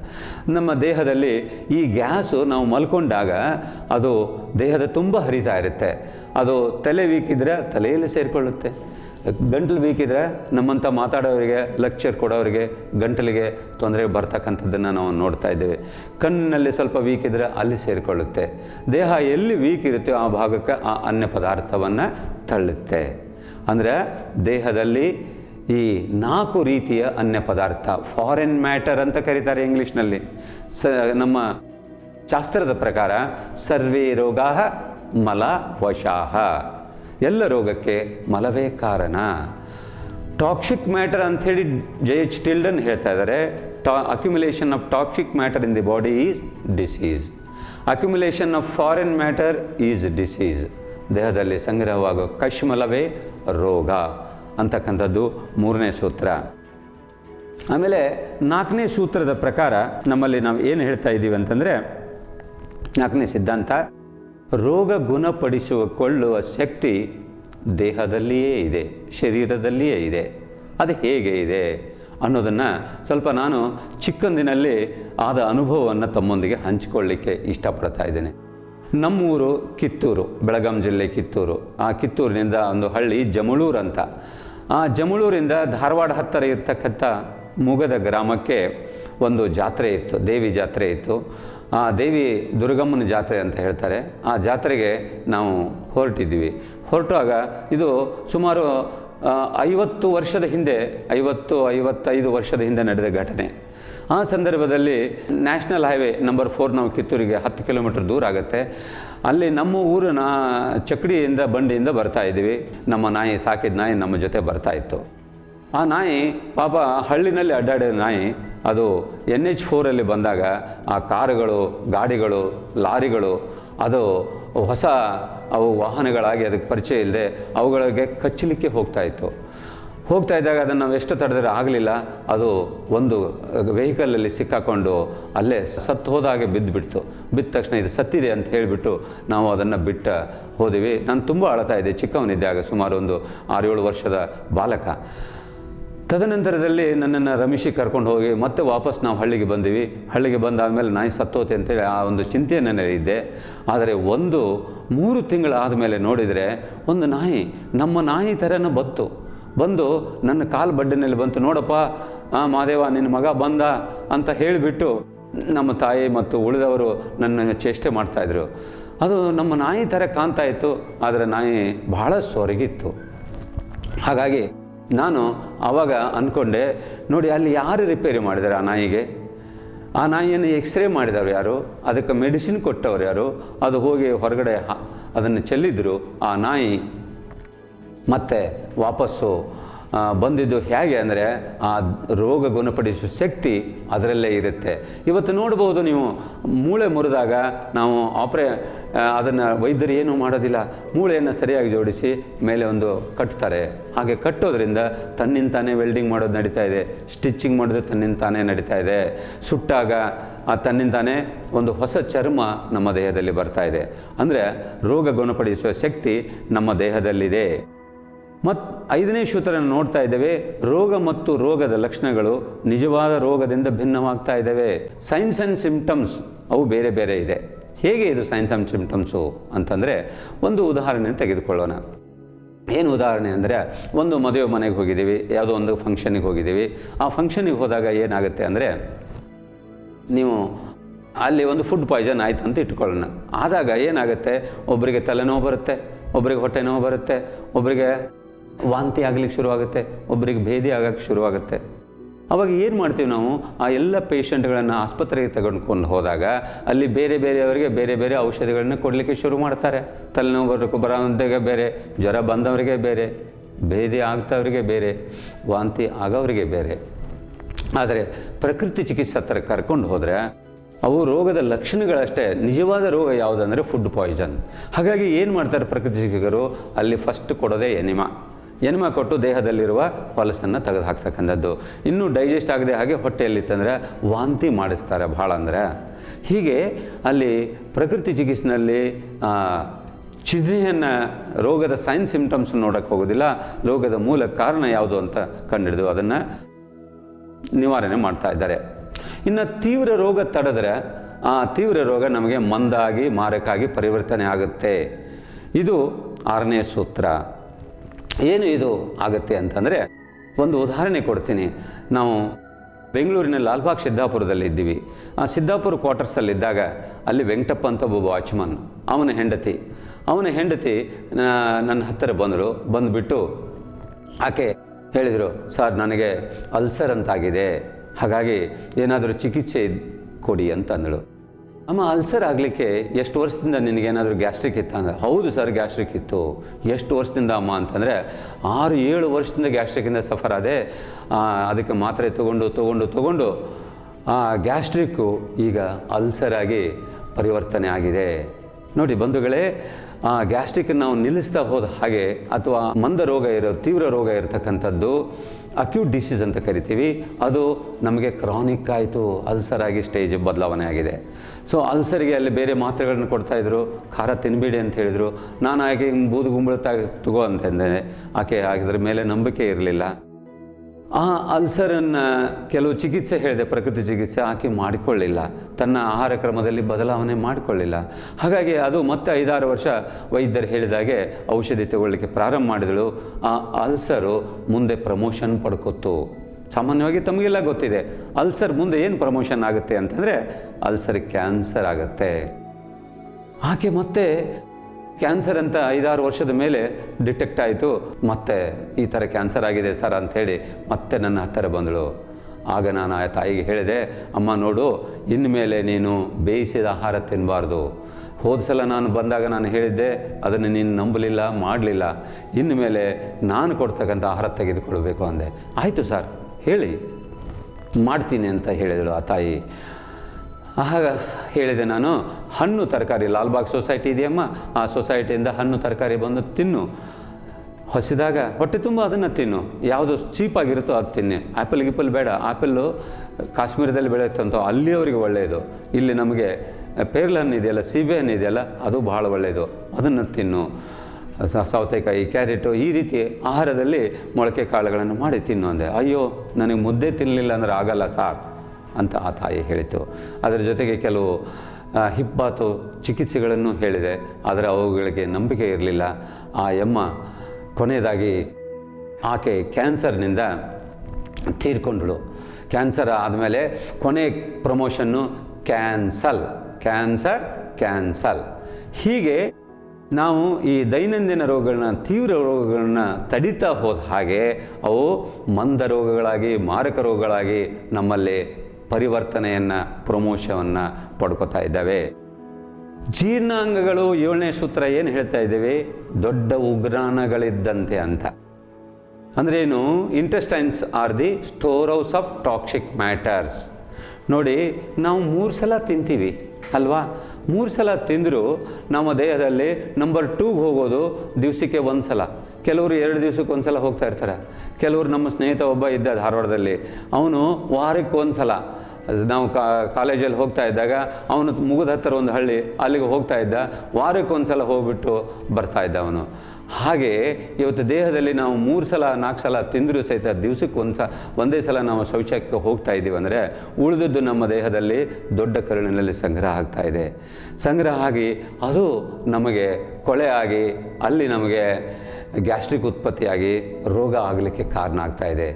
ನಮ್ಮ ದೇಹದಲ್ಲಿ ಈ ಗ್ಯಾಸು ನಾವು ಮಲ್ಕೊಂಡಾಗ ಅದು ದೇಹದ ತುಂಬ ಹರಿತಾ ಇರುತ್ತೆ. ಅದು ತಲೆ ವೀಕಿದ್ರೆ ತಲೆಯಲ್ಲಿ ಸೇರಿಕೊಳ್ಳುತ್ತೆ. ಗಂಟಲು ಇದ್ದರೆ ನಮ್ಮಂಥ ಮಾತಾಡೋರಿಗೆ ಲೆಕ್ಚರ್ ಕೊಡೋರಿಗೆ ಗಂಟಲಿಗೆ ತೊಂದರೆ ಬರ್ತಕ್ಕಂಥದ್ದನ್ನು ನಾವು ನೋಡ್ತಾ ಇದ್ದೇವೆ. ಕಣ್ಣಿನಲ್ಲಿ ಸ್ವಲ್ಪ ವೀಕ್ ಇದ್ದರೆ ಅಲ್ಲಿ ಸೇರಿಕೊಳ್ಳುತ್ತೆ. ದೇಹ ಎಲ್ಲಿ ವೀಕ್ ಇರುತ್ತೋ ಆ ಭಾಗಕ್ಕೆ ಆ ಅನ್ಯ ಪದಾರ್ಥವನ್ನು ತಳ್ಳುತ್ತೆ. ಅಂದರೆ ದೇಹದಲ್ಲಿ ಈ ನಾಲ್ಕು ರೀತಿಯ ಅನ್ಯ ಪದಾರ್ಥ ಫಾರಿನ್ ಮ್ಯಾಟರ್ ಅಂತ ಕರೀತಾರೆ ಇಂಗ್ಲೀಷ್ನಲ್ಲಿ. ಸ, ನಮ್ಮ ಶಾಸ್ತ್ರದ ಪ್ರಕಾರ, ಸರ್ವೇ ರೋಗಾ ಮಲ ವಶಾಹ ಎಲ್ಲ ರೋಗಕ್ಕೆ ಮಲವೇ ಕಾರಣ. ಟಾಕ್ಸಿಕ್ ಮ್ಯಾಟರ್ ಅಂಥೇಳಿ ಜೆ ಎಚ್ ಟಿಲ್ಡನ್ ಹೇಳ್ತಾ ಇದ್ದಾರೆ. ಟಾ accumulation of toxic matter in the body is disease accumulation of foreign matter is disease ದೇಹದಲ್ಲಿ ಸಂಗ್ರಹವಾಗೋ ಕಶ್ಮಲವೇ ರೋಗ ಅಂತಕ್ಕಂಥದ್ದು ಮೂರನೇ ಸೂತ್ರ. ಆಮೇಲೆ ನಾಲ್ಕನೇ ಸೂತ್ರದ ಪ್ರಕಾರ ನಮ್ಮಲ್ಲಿ ನಾವು ಏನು ಹೇಳ್ತಾ ಇದ್ದೀವಿ ಅಂತಂದರೆ ನಾಲ್ಕನೇ ಸಿದ್ಧಾಂತ. ರೋಗ ಗುಣಪಡಿಸುವ ಕೊಳ್ಳುವ ಶಕ್ತಿ ದೇಹದಲ್ಲಿಯೇ ಇದೆ, ಶರೀರದಲ್ಲಿಯೇ ಇದೆ. ಅದು ಹೇಗೆ ಇದೆ ಅನ್ನೋದನ್ನು ಸ್ವಲ್ಪ ನಾನು ಚಿಕ್ಕಂದಿನಲ್ಲಿ ಆದ ಅನುಭವವನ್ನು ತಮ್ಮೊಂದಿಗೆ ಹಂಚಿಕೊಳ್ಳಿಕ್ಕೆ ಇಷ್ಟಪಡ್ತಾ ಇದ್ದೇನೆ. ನಮ್ಮೂರು ಕಿತ್ತೂರು, ಬೆಳಗಾಂ ಜಿಲ್ಲೆ ಕಿತ್ತೂರು. ಆ ಕಿತ್ತೂರಿನಿಂದ ಒಂದು ಹಳ್ಳಿ ಜಮಳೂರು ಅಂತ. ಆ ಜಮಳೂರಿಂದ ಧಾರವಾಡ ಹತ್ತಿರ ಇರ್ತಕ್ಕಂಥ ಮುಗದ ಗ್ರಾಮಕ್ಕೆ ಒಂದು ಜಾತ್ರೆ ಇತ್ತು, ದೇವಿ ಜಾತ್ರೆ ಇತ್ತು. ಆ ದೇವಿ ದುರ್ಗಮ್ಮನ ಜಾತ್ರೆ ಅಂತ ಹೇಳ್ತಾರೆ. ಆ ಜಾತ್ರೆಗೆ ನಾವು ಹೊರಟಿದ್ವಿ ಹೊರಟುವಾಗ ಇದು ಸುಮಾರು ಐವತ್ತು ವರ್ಷದ ಹಿಂದೆ, ಐವತ್ತು, ಐವತ್ತೈದು ವರ್ಷದ ಹಿಂದೆ ನಡೆದ ಘಟನೆ. ಆ ಸಂದರ್ಭದಲ್ಲಿ ನ್ಯಾಷನಲ್ ಹೈವೇ ನಂಬರ್ ಫೋರ್ ನಾವು ಕಿತ್ತೂರಿಗೆ ಹತ್ತು ಕಿಲೋಮೀಟರ್ ದೂರ ಆಗುತ್ತೆ. ಅಲ್ಲಿ ನಮ್ಮ ಊರಿನ ಚಕ್ಡಿಯಿಂದ, ಬಂಡಿಯಿಂದ ಬರ್ತಾ ಇದ್ದೀವಿ. ನಮ್ಮ ನಾಯಿ ಸಾಕಿದ ನಾಯಿ ನಮ್ಮ ಜೊತೆ ಬರ್ತಾ ಇತ್ತು. ಆ ನಾಯಿ ಪಾಪ ಹಳ್ಳಿನಲ್ಲಿ ಅಡ್ಡಾಡಿದ ನಾಯಿ ಅದು ಎನ್ ಎಚ್ ಫೋರಲ್ಲಿ ಬಂದಾಗ ಆ ಕಾರುಗಳು, ಗಾಡಿಗಳು, ಲಾರಿಗಳು, ಅದು ಹೊಸ ಅವು ವಾಹನಗಳಾಗಿ ಅದಕ್ಕೆ ಪರಿಚಯ ಇಲ್ಲದೆ ಅವುಗಳಿಗೆ ಕಚ್ಚಲಿಕ್ಕೆ ಹೋಗ್ತಾ ಇತ್ತು. ಹೋಗ್ತಾ ಇದ್ದಾಗ ಅದನ್ನು ನಾವು ಎಷ್ಟು ತಡೆದ್ರೆ ಆಗಲಿಲ್ಲ. ಅದು ಒಂದು ವೆಹಿಕಲಲ್ಲಿ ಸಿಕ್ಕಾಕೊಂಡು ಅಲ್ಲೇ ಸತ್ತು ಹೋದಾಗೆ ಬಿದ್ದುಬಿಡ್ತು. ಬಿದ್ದ ತಕ್ಷಣ ಇದು ಸತ್ತಿದೆ ಅಂತ ಹೇಳಿಬಿಟ್ಟು ನಾವು ಅದನ್ನು ಬಿಟ್ಟ ಹೋದಿವಿ. ನಾನು ತುಂಬ ಅಳತಾ ಇದ್ದೆ. ಚಿಕ್ಕವನಿದ್ದಾಗ ಸುಮಾರು ಒಂದು ಆರು ಏಳು ವರ್ಷದ ಬಾಲಕ. ತದನಂತರದಲ್ಲಿ ನನ್ನನ್ನು ರಮೇಶಿ ಕರ್ಕೊಂಡು ಹೋಗಿ ಮತ್ತೆ ವಾಪಸ್ ನಾವು ಹಳ್ಳಿಗೆ ಬಂದೀವಿ. ಹಳ್ಳಿಗೆ ಬಂದಾದಮೇಲೆ ನಾಯಿ ಸತ್ತೋತೆ ಅಂತೇಳಿ ಆ ಒಂದು ಚಿಂತೆ ಇದ್ದೆ. ಆದರೆ ಒಂದು ಮೂರು ತಿಂಗಳಾದ ಮೇಲೆ ನೋಡಿದರೆ ಒಂದು ನಾಯಿ, ನಮ್ಮ ನಾಯಿ ಥರನೂ ಬತ್ತು ಬಂದು ನನ್ನ ಕಾಲು ಬಡ್ಡಿನಲ್ಲಿ ಬಂತು. ನೋಡಪ್ಪ, ಆ ಮಾದೇವ, ನಿನ್ನ ಮಗ ಬಂದ ಅಂತ ಹೇಳಿಬಿಟ್ಟು ನಮ್ಮ ತಾಯಿ ಮತ್ತು ಉಳಿದವರು ನನ್ನ ಚೇಷ್ಟೆ ಮಾಡ್ತಾಯಿದ್ರು ಅದು ನಮ್ಮ ನಾಯಿ ಥರ ಕಾಣ್ತಾ ಇತ್ತು, ಆದರೆ ನಾಯಿ ಬಹಳ ಸೊರಗಿತ್ತು. ಹಾಗಾಗಿ ನಾನು ಆವಾಗ ಅಂದ್ಕೊಂಡೆ ನೋಡಿ ಅಲ್ಲಿ ಯಾರು ರಿಪೇರಿ ಮಾಡಿದ್ದಾರೆ ಆ ನಾಯಿಗೆ? ಆ ನಾಯಿಯನ್ನು ಎಕ್ಸ್ರೇ ಮಾಡಿದವರು ಯಾರು? ಅದಕ್ಕೆ ಮೆಡಿಸಿನ್ ಕೊಟ್ಟವರು ಯಾರು? ಅದು ಹೋಗಿ ಹೊರಗಡೆ ಅದನ್ನು ಚೆಲ್ಲಿದ್ರು, ಆ ನಾಯಿ ಮತ್ತೆ ವಾಪಸ್ಸು ಬಂದಿದ್ದು ಹೇಗೆ ಅಂದರೆ ಆ ರೋಗ ಗುಣಪಡಿಸುವ ಶಕ್ತಿ ಅದರಲ್ಲೇ ಇರುತ್ತೆ. ಇವತ್ತು ನೋಡ್ಬೋದು ನೀವು ಮೂಳೆ ಮುರಿದಾಗ ನಾವು ಆಪ್ರೇ ಅದನ್ನು ವೈದ್ಯರು ಏನೂ ಮಾಡೋದಿಲ್ಲ. ಮೂಳೆಯನ್ನು ಸರಿಯಾಗಿ ಜೋಡಿಸಿ ಮೇಲೆ ಒಂದು ಕಟ್ತಾರೆ. ಹಾಗೆ ಕಟ್ಟೋದ್ರಿಂದ ತನ್ನಿಂತಾನೇ ವೆಲ್ಡಿಂಗ್ ಮಾಡೋದು ನಡೀತಾ ಇದೆ. ಸ್ಟಿಚ್ಚಿಂಗ್ ಮಾಡೋದು ತನ್ನಿಂತಾನೇ ನಡೀತಾ ಇದೆ. ಸುಟ್ಟಾಗ ಆ ತನ್ನಿಂದಾನೇ ಒಂದು ಹೊಸ ಚರ್ಮ ನಮ್ಮ ದೇಹದಲ್ಲಿ ಬರ್ತಾ ಇದೆ. ಅಂದರೆ ರೋಗ ಗುಣಪಡಿಸುವ ಶಕ್ತಿ ನಮ್ಮ ದೇಹದಲ್ಲಿದೆ. ಮತ್ತು ಐದನೇ ಸೂತ್ರನ ನೋಡ್ತಾ ಇದ್ದೇವೆ. ರೋಗ ಮತ್ತು ರೋಗದ ಲಕ್ಷಣಗಳು ನಿಜವಾದ ರೋಗದಿಂದ ಭಿನ್ನವಾಗ್ತಾ ಇದ್ದಾವೆ. ಸೈನ್ಸ್ ಆ್ಯಂಡ್ ಸಿಂಪ್ಟಮ್ಸ್ ಅವು ಬೇರೆ ಬೇರೆ ಇದೆ. ಹೇಗೆ ಇದು ಸೈನ್ಸ್ ಆ್ಯಂಡ್ ಸಿಂಪ್ಟಮ್ಸು ಅಂತಂದರೆ ಒಂದು ಉದಾಹರಣೆ ತೆಗೆದುಕೊಳ್ಳೋಣ. ಏನು ಉದಾಹರಣೆ ಅಂದರೆ ಒಂದು ಮದುವೆ ಮನೆಗೆ ಹೋಗಿದ್ದೀವಿ, ಯಾವುದೋ ಒಂದು ಫಂಕ್ಷನಿಗೆ ಹೋಗಿದ್ದೀವಿ. ಆ ಫಂಕ್ಷನಿಗೆ ಹೋದಾಗ ಏನಾಗುತ್ತೆ ಅಂದರೆ ನೀವು ಅಲ್ಲಿ ಒಂದು ಫುಡ್ ಪಾಯ್ಸನ್ ಆಯ್ತು ಅಂತ ಇಟ್ಕೊಳ್ಳೋಣ. ಆದಾಗ ಏನಾಗುತ್ತೆ? ಒಬ್ಬರಿಗೆ ತಲೆನೋವು ಬರುತ್ತೆ ಒಬ್ಬರಿಗೆ ಹೊಟ್ಟೆ ನೋವು ಬರುತ್ತೆ ಒಬ್ಬರಿಗೆ ವಾಂತಿ ಆಗ್ಲಿಕ್ಕೆ ಶುರುವಾಗುತ್ತೆ ಒಬ್ಬರಿಗೆ ಭೇದಿ ಆಗಕ್ಕೆ ಶುರುವಾಗುತ್ತೆ. ಅವಾಗ ಏನು ಮಾಡ್ತೀವಿ ನಾವು? ಆ ಎಲ್ಲ ಪೇಷಂಟ್ಗಳನ್ನು ಆಸ್ಪತ್ರೆಗೆ ತಗೊಂಡ್ಕೊಂಡು ಹೋದಾಗ ಅಲ್ಲಿ ಬೇರೆ ಬೇರೆಯವರಿಗೆ ಬೇರೆ ಬೇರೆ ಔಷಧಿಗಳನ್ನ ಕೊಡಲಿಕ್ಕೆ ಶುರು ಮಾಡ್ತಾರೆ. ತಲೆನೋವು ಬರೋಂಥಗೆ ಬೇರೆ, ಜ್ವರ ಬಂದವರಿಗೆ ಬೇರೆ, ಭೇದಿ ಆಗ್ತವ್ರಿಗೆ ಬೇರೆ, ವಾಂತಿ ಆಗೋವ್ರಿಗೆ ಬೇರೆ. ಆದರೆ ಪ್ರಕೃತಿ ಚಿಕಿತ್ಸೆ ಹತ್ರ ಕರ್ಕೊಂಡು ಹೋದರೆ ಅವು ರೋಗದ ಲಕ್ಷಣಗಳಷ್ಟೇ. ನಿಜವಾದ ರೋಗ ಯಾವುದಂದರೆ ಫುಡ್ ಪಾಯ್ಸನ್ ಹಾಗಾಗಿ ಏನು ಮಾಡ್ತಾರೆ ಪ್ರಕೃತಿ ಚಿಕಿತ್ಸಕರು? ಅಲ್ಲಿ ಫಸ್ಟ್ ಕೊಡೋದೇ ಎನಿಮಾ. ಎನಿಮಾ ಕೊಟ್ಟು ದೇಹದಲ್ಲಿರುವ ಹೊಲಸನ್ನು ತೆಗೆದು ಹಾಕ್ತಕ್ಕಂಥದ್ದು ಇನ್ನೂ ಡೈಜೆಸ್ಟ್ ಆಗದೆ ಹಾಗೆ ಹೊಟ್ಟೆಯಲ್ಲಿತ್ತಂದರೆ ವಾಂತಿ ಮಾಡಿಸ್ತಾರೆ ಭಾಳ ಅಂದರೆ. ಹೀಗೆ ಅಲ್ಲಿ ಪ್ರಕೃತಿ ಚಿಕಿತ್ಸೆನಲ್ಲಿ ಚಿಹ್ನೆಯನ್ನು, ರೋಗದ ಸೈನ್ ಸಿಂಪ್ಟಮ್ಸ್ ನೋಡೋಕ್ಕೆ ಹೋಗೋದಿಲ್ಲ. ರೋಗದ ಮೂಲ ಕಾರಣ ಯಾವುದು ಅಂತ ಕಂಡುಹಿಡಿದು ಅದನ್ನು ನಿವಾರಣೆ ಮಾಡ್ತಾ ಇದ್ದಾರೆ. ಇನ್ನು ತೀವ್ರ ರೋಗ ತಡೆದ್ರೆ, ಆ ತೀವ್ರ ರೋಗ ನಮಗೆ ಮಂದಾಗಿ, ಮಾರಕಾಗಿ ಪರಿವರ್ತನೆ ಆಗುತ್ತೆ. ಇದು ಆರನೇ ಸೂತ್ರ. ಏನು ಇದು ಆಗುತ್ತೆ ಅಂತಂದರೆ ಒಂದು ಉದಾಹರಣೆ ಕೊಡ್ತೀನಿ. ನಾವು ಬೆಂಗಳೂರಿನ ಲಾಲ್ಬಾಗ್ ಸಿದ್ದಾಪುರದಲ್ಲಿ ಇದ್ದೀವಿ. ಆ ಸಿದ್ದಾಪುರ ಕ್ವಾರ್ಟರ್ಸಲ್ಲಿದ್ದಾಗ ಅಲ್ಲಿ ವೆಂಕಟಪ್ಪ ಅಂತ ಒಬ್ಬ ವಾಚ್ಮನ್ ಅವನ ಹೆಂಡತಿ. ಅವನ ಹೆಂಡತಿ ನನ್ನ ಹತ್ತಿರ ಬಂದರು, ಬಂದುಬಿಟ್ಟು ಆಕೆ ಹೇಳಿದರು, ಸರ್, ನನಗೆ ಅಲ್ಸರ್ ಅಂತಾಗಿದೆ. ಹಾಗಾಗಿ ಏನಾದರೂ ಚಿಕಿತ್ಸೆ ಕೊಡಿ ಅಂತ ಅಂದಳು ಅಮ್ಮ, ಅಲ್ಸರ್ ಆಗಲಿಕ್ಕೆ ಎಷ್ಟು ವರ್ಷದಿಂದ ನಿನಗೇನಾದರೂ ಗ್ಯಾಸ್ಟ್ರಿಕ್ ಇತ್ತು ಅಂದರೆ? ಹೌದು ಸರ್, ಗ್ಯಾಸ್ಟ್ರಿಕ್ ಇತ್ತು. ಎಷ್ಟು ವರ್ಷದಿಂದ ಅಮ್ಮ ಅಂತಂದರೆ ಆರು, ಏಳು ವರ್ಷದಿಂದ ಗ್ಯಾಸ್ಟ್ರಿಕ್ಕಿಂದ ಸಫರ್ ಆದೆ. ಅದಕ್ಕೆ ಮಾತ್ರೆ ತೊಗೊಂಡು ತೊಗೊಂಡು ತೊಗೊಂಡು, ಆ ಗ್ಯಾಸ್ಟ್ರಿಕ್ಕು ಈಗ ಅಲ್ಸರ್ ಆಗಿ ಪರಿವರ್ತನೆ ಆಗಿದೆ. ನೋಡಿ ಬಂಧುಗಳೇ, ಆ, ಗ್ಯಾಸ್ಟ್ರಿಕ್ ನಾವು ನಿಲ್ಲಿಸ್ತಾ ಹೋದ ಹಾಗೆ ಅಥವಾ ಮಂದ ರೋಗ ಇರೋ, ತೀವ್ರ ರೋಗ ಇರತಕ್ಕಂಥದ್ದು ಅಕ್ಯೂಟ್ ಡಿಸೀಸ್ ಅಂತ ಕರಿತೀವಿ. ಅದು ನಮಗೆ ಕ್ರಾನಿಕ್ ಆಯಿತು ಅಲ್ಸರ್ ಆಗಿ ಸ್ಟೇಜ್ ಬದಲಾವಣೆ ಆಗಿದೆ. ಸೊ ಅಲ್ಸರ್ಗೆ ಅಲ್ಲಿ ಬೇರೆ ಮಾತ್ರೆಗಳನ್ನ ಕೊಡ್ತಾ ಇದ್ರು, ಖಾರ ತಿನ್ಬೇಡಿ ಅಂತ ಹೇಳಿದರು. ನಾನು ಆಕೆ ಬೂದು ಗುಂಬಳ ತಗೋ ಅಂತಂದೆ ಆಕೆ ಆಗಿದ್ರ ಮೇಲೆ ನಂಬಿಕೆ ಇರಲಿಲ್ಲ. ಆ ಅಲ್ಸರನ್ನು ಕೆಲವು ಚಿಕಿತ್ಸೆ ಹೇಳಿದೆ, ಪ್ರಕೃತಿ ಚಿಕಿತ್ಸೆ ಆಕೆ ಮಾಡಿಕೊಳ್ಳಿಲ್ಲ. ತನ್ನ ಆಹಾರ ಕ್ರಮದಲ್ಲಿ ಬದಲಾವಣೆ ಮಾಡಿಕೊಳ್ಳಿಲ್ಲ. ಹಾಗಾಗಿ ಅದು ಮತ್ತೆ ಐದಾರು ವರ್ಷ ವೈದ್ಯರು ಹೇಳಿದಾಗೆ ಔಷಧಿ ತಗೊಳ್ಳಿಕ್ಕೆ ಪ್ರಾರಂಭ ಮಾಡಿದಳು. ಆ ಅಲ್ಸರು ಮುಂದೆ ಪ್ರಮೋಷನ್ ಪಡ್ಕೊತು ಸಾಮಾನ್ಯವಾಗಿ ತಮಗೆಲ್ಲ ಗೊತ್ತಿದೆ, ಅಲ್ಸರ್ ಮುಂದೆ ಏನು ಪ್ರಮೋಷನ್ ಆಗುತ್ತೆ ಅಂತಂದರೆ ಅಲ್ಸರ್ ಕ್ಯಾನ್ಸರ್ ಆಗುತ್ತೆ. ಆಕೆ ಮತ್ತೆ ಕ್ಯಾನ್ಸರ್ ಅಂತ ಐದಾರು ವರ್ಷದ ಮೇಲೆ ಡಿಟೆಕ್ಟ್ ಆಯಿತು. ಮತ್ತೆ ಈ ಥರ ಕ್ಯಾನ್ಸರ್ ಆಗಿದೆ ಸರ್ ಅಂಥೇಳಿ ಮತ್ತೆ ನನ್ನ ಹತ್ತಿರ ಬಂದಳು. ಆಗ ನಾನು ಆ ತಾಯಿಗೆ ಹೇಳಿದೆ, ಅಮ್ಮ ನೋಡು ಇನ್ಮೇಲೆ ನೀನು ಬೇಯಿಸಿದ ಆಹಾರ ತಿನ್ನಬಾರ್ದು ಹೋದ ಸಲ ನಾನು ಬಂದಾಗ ನಾನು ಹೇಳಿದ್ದೆ, ಅದನ್ನು ನೀನು ನಂಬಲಿಲ್ಲ, ಮಾಡಲಿಲ್ಲ. ಇನ್ಮೇಲೆ ನಾನು ಕೊಡ್ತಕ್ಕಂಥ ಆಹಾರ ತೆಗೆದುಕೊಳ್ಬೇಕು ಅಂದೆ. ಆಯಿತು ಸರ್, ಹೇಳಿ. ಮಾಡ್ತೀನಿ ಅಂತ ಹೇಳಿದಳು ಆ ತಾಯಿ. ಆಗ ಹೇಳಿದೆ ನಾನು, ಹಣ್ಣು ತರಕಾರಿ ಲಾಲ್ಬಾಗ್ ಸೊಸೈಟಿ ಇದೆಯಮ್ಮ? ಆ ಸೊಸೈಟಿಯಿಂದ ಹಣ್ಣು ತರಕಾರಿ ಬಂದು ತಿನ್ನು. ಹೊಸಿದಾಗ ಹೊಟ್ಟೆ ತುಂಬ, ಅದನ್ನು ತಿನ್ನು. ಯಾವುದು ಚೀಪಾಗಿರುತ್ತೋ ಅದು ತಿನ್ನಿ. ಆ್ಯಪಲ್ ಗಿಪಲ್ ಬೇಡ. ಆ್ಯಪಲ್ಲು ಕಾಶ್ಮೀರದಲ್ಲಿ ಬೆಳೆಯುತ್ತಂತೋ, ಅಲ್ಲಿಯವರಿಗೆ ಒಳ್ಳೆಯದು. ಇಲ್ಲಿ ನಮಗೆ ಪೇರ್ಲ ಹಣ್ಣು ಇದೆಯಲ್ಲ, ಸೀಬೆ ಹಣ್ಣು ಇದೆಯಲ್ಲ, ಅದು ಭಾಳ ಒಳ್ಳೆಯದು. ಅದನ್ನು ತಿನ್ನು. ಸೌತೆಕಾಯಿ, ಕ್ಯಾರೆಟು, ಈ ರೀತಿ ಆಹಾರದಲ್ಲಿ ಮೊಳಕೆ ಕಾಳುಗಳನ್ನು ಮಾಡಿ ತಿನ್ನು ಅಂದೆ. ಅಯ್ಯೋ, ನನಗೆ ಮುದ್ದೆ ತಿನ್ನಲಿಲ್ಲ ಅಂದರೆ ಆಗಲ್ಲ ಸಾರ್ ಅಂತ ಆ ತಾಯಿ ಹೇಳಿತು. ಅದರ ಜೊತೆಗೆ ಕೆಲವು ಹಿಪ್ಪಾತು ಚಿಕಿತ್ಸೆಗಳನ್ನು ಹೇಳಿದೆ. ಆದರೆ ಅವುಗಳಿಗೆ ನಂಬಿಕೆ ಇರಲಿಲ್ಲ. ಆ ಯಮ್ಮ ಕೊನೆಯದಾಗಿ ಆಕೆ ಕ್ಯಾನ್ಸರ್ನಿಂದ ತೀರ್ಕೊಂಡಳು. ಕ್ಯಾನ್ಸರ್ ಆದಮೇಲೆ ಕೊನೆ ಪ್ರಮೋಷನ್ನು ಕ್ಯಾನ್ಸಲ್, ಕ್ಯಾನ್ಸರ್, ಕ್ಯಾನ್ಸಲ್. ಹೀಗೆ ನಾವು ಈ ದೈನಂದಿನ ರೋಗಗಳನ್ನ, ತೀವ್ರ ರೋಗಗಳನ್ನ ತಡಿತಾ ಹೋದ ಹಾಗೆ ಅವು ಮಂದ ರೋಗಗಳಾಗಿ ಮಾರಕ ರೋಗಗಳಾಗಿ ನಮ್ಮಲ್ಲಿ ಪರಿವರ್ತನೆಯನ್ನು ಪ್ರಮೋಷವನ್ನು ಪಡ್ಕೋತಾ ಇದ್ದಾವೆ. ಜೀರ್ಣಾಂಗಗಳು ಏಳನೇ ಸೂತ್ರ ಏನು ಹೇಳ್ತಾ ಇದ್ದೇವೆ? ದೊಡ್ಡ ಉಗ್ರಾಣಗಳಿದ್ದಂತೆ ಅಂತ. ಅಂದ್ರೇನು intestines are the store house of toxic matters ನೋಡಿ, ನಾವು ಮೂರು ಸಲ ತಿಂತೀವಿ, ಅಲ್ವಾ? ಮೂರು ಸಲ ತಿಂದರೂ ನಮ್ಮ ದೇಹದಲ್ಲಿ ನಂಬರ್ ಟೂಗೆ ಹೋಗೋದು ದಿವಸಕ್ಕೆ ಒಂದು ಸಲ ಕೆಲವರು ಎರಡು ದಿವಸಕ್ಕೆ ಒಂದು ಸಲ ಹೋಗ್ತಾ ಇರ್ತಾರೆ. ಕೆಲವರು ನಮ್ಮ ಸ್ನೇಹಿತ ಒಬ್ಬ ಇದ್ದ ಧಾರವಾಡದಲ್ಲಿ. ಅವನು ವಾರಕ್ಕೆ ಒಂದು ಸಲ ನಾವು ಕಾ, ಕಾಲೇಜಲ್ಲಿ ಹೋಗ್ತಾ ಇದ್ದಾಗ ಅವನು ಮುಗಿದ ಹತ್ತಿರ ಒಂದು ಹಳ್ಳಿ ಅಲ್ಲಿಗೆ ಹೋಗ್ತಾ ಇದ್ದ. ವಾರಕ್ಕೆ ಒಂದು ಸಲ ಹೋಗ್ಬಿಟ್ಟು ಬರ್ತಾ ಇದ್ದ ಅವನು. ಹಾಗೆ ಇವತ್ತು ದೇಹದಲ್ಲಿ ನಾವು ಮೂರು ಸಲ, ನಾಲ್ಕು ಸಲ ತಿಂದರೂ ಸಹಿತ ದಿವಸಕ್ಕೆ ಒಂದು ಸ ಒಂದೇ ಸಲ ನಾವು ಶೌಚಕ್ಕೆ ಹೋಗ್ತಾ ಇದ್ದೀವಿ ಅಂದರೆ ಉಳಿದದ್ದು ನಮ್ಮ ದೇಹದಲ್ಲಿ ದೊಡ್ಡ ಕರುಳಿನಲ್ಲಿ ಸಂಗ್ರಹ ಆಗ್ತಾ ಇದೆ. ಸಂಗ್ರಹ ಆಗಿ ಅದು ನಮಗೆ ಕೊಳೆ ಆಗಿ ಅಲ್ಲಿ ನಮಗೆ ಗ್ಯಾಸ್ಟ್ರಿಕ್ ಉತ್ಪತ್ತಿಯಾಗಿ ರೋಗ ಆಗಲಿಕ್ಕೆ ಕಾರಣ ಆಗ್ತಾ ಇದೆ.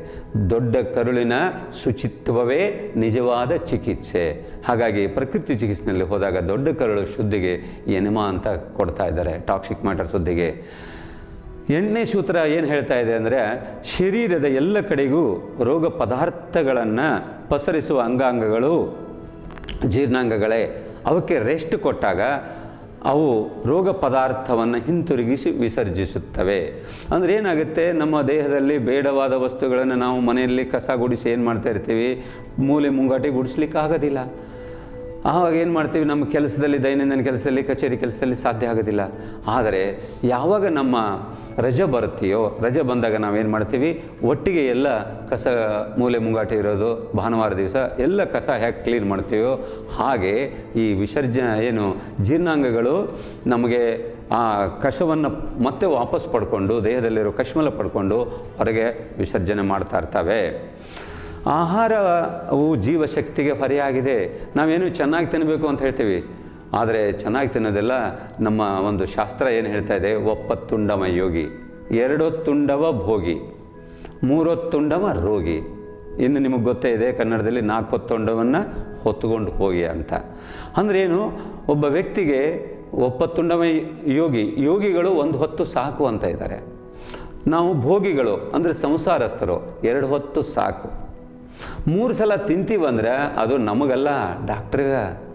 ದೊಡ್ಡ ಕರುಳಿನ ಶುಚಿತ್ವವೇ ನಿಜವಾದ ಚಿಕಿತ್ಸೆ. ಹಾಗಾಗಿ ಪ್ರಕೃತಿ ಚಿಕಿತ್ಸೆಯಲ್ಲಿ ಹೋದಾಗ ದೊಡ್ಡ ಕರುಳು ಶುದ್ಧಿಗೆ ಎನಿಮಾ ಅಂತ ಕೊಡ್ತಾ ಇದ್ದಾರೆ, ಟಾಕ್ಸಿಕ್ ಮ್ಯಾಟರ್ ಶುದ್ಧಿಗೆ. ಎಣ್ಣೆ ಸೂತ್ರ ಏನು ಹೇಳ್ತಾ ಇದೆ ಅಂದರೆ, ಶರೀರದ ಎಲ್ಲ ಕಡೆಗೂ ರೋಗ ಪದಾರ್ಥಗಳನ್ನು ಪಸರಿಸುವ ಅಂಗಾಂಗಗಳು, ಜೀರ್ಣಾಂಗಗಳೇ, ಅವಕ್ಕೆ ರೆಸ್ಟ್ ಕೊಟ್ಟಾಗ ಅವು ರೋಗ ಪದಾರ್ಥವನ್ನು ಹಿಂತಿರುಗಿಸಿ ವಿಸರ್ಜಿಸುತ್ತವೆ. ಅಂದರೆ ಏನಾಗುತ್ತೆ? ನಮ್ಮ ದೇಹದಲ್ಲಿ ಬೇಡವಾದ ವಸ್ತುಗಳನ್ನು ನಾವು ಮನೆಯಲ್ಲಿ ಕಸ ಗುಡಿಸಿ ಏನು ಮಾಡ್ತಾ ಇರ್ತೀವಿ? ಮೂಲೆ ಮುಂಗಾಟಿ ಗುಡಿಸ್ಲಿಕ್ಕೆ ಆಗೋದಿಲ್ಲ ಆವಾಗ ಏನು ಮಾಡ್ತೀವಿ? ನಮ್ಮ ಕೆಲಸದಲ್ಲಿ, ದೈನಂದಿನ ಕೆಲಸದಲ್ಲಿ, ಕಚೇರಿ ಕೆಲಸದಲ್ಲಿ ಸಾಧ್ಯ ಆಗೋದಿಲ್ಲ. ಆದರೆ ಯಾವಾಗ ನಮ್ಮ ರಜೆ ಬರುತ್ತೆಯೋ, ರಜೆ ಬಂದಾಗ ನಾವೇನು ಮಾಡ್ತೀವಿ? ಒಟ್ಟಿಗೆ ಎಲ್ಲ ಕಸ, ಮೂಲೆ ಮುಂಗಾಟ ಇರೋದು, ಭಾನುವಾರ ದಿವಸ ಎಲ್ಲ ಕಸ ಹೇಗೆ ಕ್ಲೀನ್ ಮಾಡ್ತೀವೋ ಹಾಗೆ ಈ ವಿಸರ್ಜನೆ ಏನು ಜೀರ್ಣಾಂಗಗಳು ನಮಗೆ ಆ ಕಸವನ್ನು ಮತ್ತೆ ವಾಪಸ್ ಪಡ್ಕೊಂಡು, ದೇಹದಲ್ಲಿರೋ ಕಶ್ಮಲ ಪಡ್ಕೊಂಡು ಹೊರಗೆ ವಿಸರ್ಜನೆ ಮಾಡ್ತಾ ಇರ್ತವೆ. ಆಹಾರವು ಜೀವಶಕ್ತಿಗೆ ಹೊರೆಯಾಗಿದೆ ನಾವೇನು ಚೆನ್ನಾಗಿ ತಿನ್ನಬೇಕು ಅಂತ ಹೇಳ್ತೀವಿ. ಆದರೆ ಚೆನ್ನಾಗಿ ತಿನ್ನೋದೆಲ್ಲ ನಮ್ಮ ಒಂದು ಶಾಸ್ತ್ರ ಏನು ಹೇಳ್ತಾ ಇದೆ? ಒಪ್ಪತ್ತುಂಡವ ಯೋಗಿ ಎರಡೊತ್ತುಂಡವ ಭೋಗಿ ಮೂರೊತ್ತುಂಡವ ರೋಗಿ. ಇನ್ನು ನಿಮಗೆ ಗೊತ್ತೇ ಇದೆ, ಕನ್ನಡದಲ್ಲಿ ನಾಲ್ಕು ಹೊತ್ತುಂಡವನ್ನು ಹೊತ್ತುಕೊಂಡು ಹೋಗಿ ಅಂತ. ಅಂದ್ರೆ ಏನು? ಒಬ್ಬ ವ್ಯಕ್ತಿಗೆ ಒಪ್ಪತ್ತುಂಡವ ಯೋಗಿ, ಯೋಗಿಗಳು ಒಂದು ಹೊತ್ತು ಸಾಕು ಅಂತ ಇದ್ದಾರೆ. ನಾವು ಭೋಗಿಗಳು, ಅಂದರೆ ಸಂಸಾರಸ್ಥರು, ಎರಡು ಹೊತ್ತು ಸಾಕು. ಮೂರು ಸಲ ತಿಂತೀವಂದ್ರೆ ಅದು ನಮಗಲ್ಲ, ಡಾಕ್ಟ್ರಿಗೆ.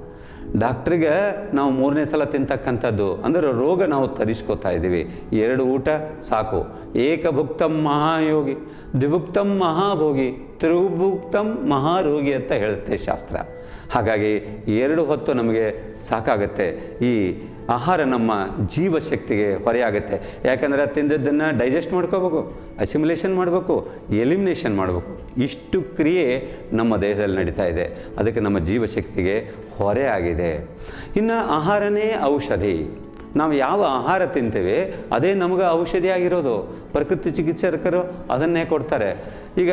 ಡಾಕ್ಟ್ರಿಗೆ ನಾವು ಮೂರನೇ ಸಲ ತಿಂತಕ್ಕಂಥದ್ದು ಅಂದರೆ ರೋಗ ನಾವು ತರಿಸ್ಕೋತಾ ಇದ್ದೀವಿ. ಎರಡು ಊಟ ಸಾಕು. ಏಕಭುಕ್ತಂ ಮಹಾಯೋಗಿ, ದ್ವಿಭುಕ್ತಂ ಮಹಾಭೋಗಿ, ತ್ರಿಭುಕ್ತಂ ಮಹಾರೋಗಿ ಅಂತ ಹೇಳುತ್ತೆ ಶಾಸ್ತ್ರ. ಹಾಗಾಗಿ ಎರಡು ಹೊತ್ತು ನಮಗೆ ಸಾಕಾಗುತ್ತೆ. ಈ ಆಹಾರ ನಮ್ಮ ಜೀವಶಕ್ತಿಗೆ ಹೊರೆಯಾಗುತ್ತೆ. ಯಾಕಂದರೆ ತಿಂದದ್ದನ್ನು ಡೈಜೆಸ್ಟ್ ಮಾಡ್ಕೋಬೇಕು ಅಸಿಮ್ಯುಲೇಷನ್ ಮಾಡಬೇಕು ಎಲಿಮಿನೇಷನ್ ಮಾಡಬೇಕು. ಇಷ್ಟು ಕ್ರಿಯೆ ನಮ್ಮ ದೇಹದಲ್ಲಿ ನಡೀತಾ ಇದೆ. ಅದಕ್ಕೆ ನಮ್ಮ ಜೀವಶಕ್ತಿಗೆ ಹೊರೆ ಆಗಿದೆ. ಇನ್ನು ಆಹಾರನೇ ಔಷಧಿ. ನಾವು ಯಾವ ಆಹಾರ ತಿಂತೇವೆ, ಅದೇ ನಮಗೆ ಔಷಧಿ ಆಗಿರೋದು. ಪ್ರಕೃತಿ ಚಿಕಿತ್ಸಕರು ಅದನ್ನೇ ಕೊಡ್ತಾರೆ. ಈಗ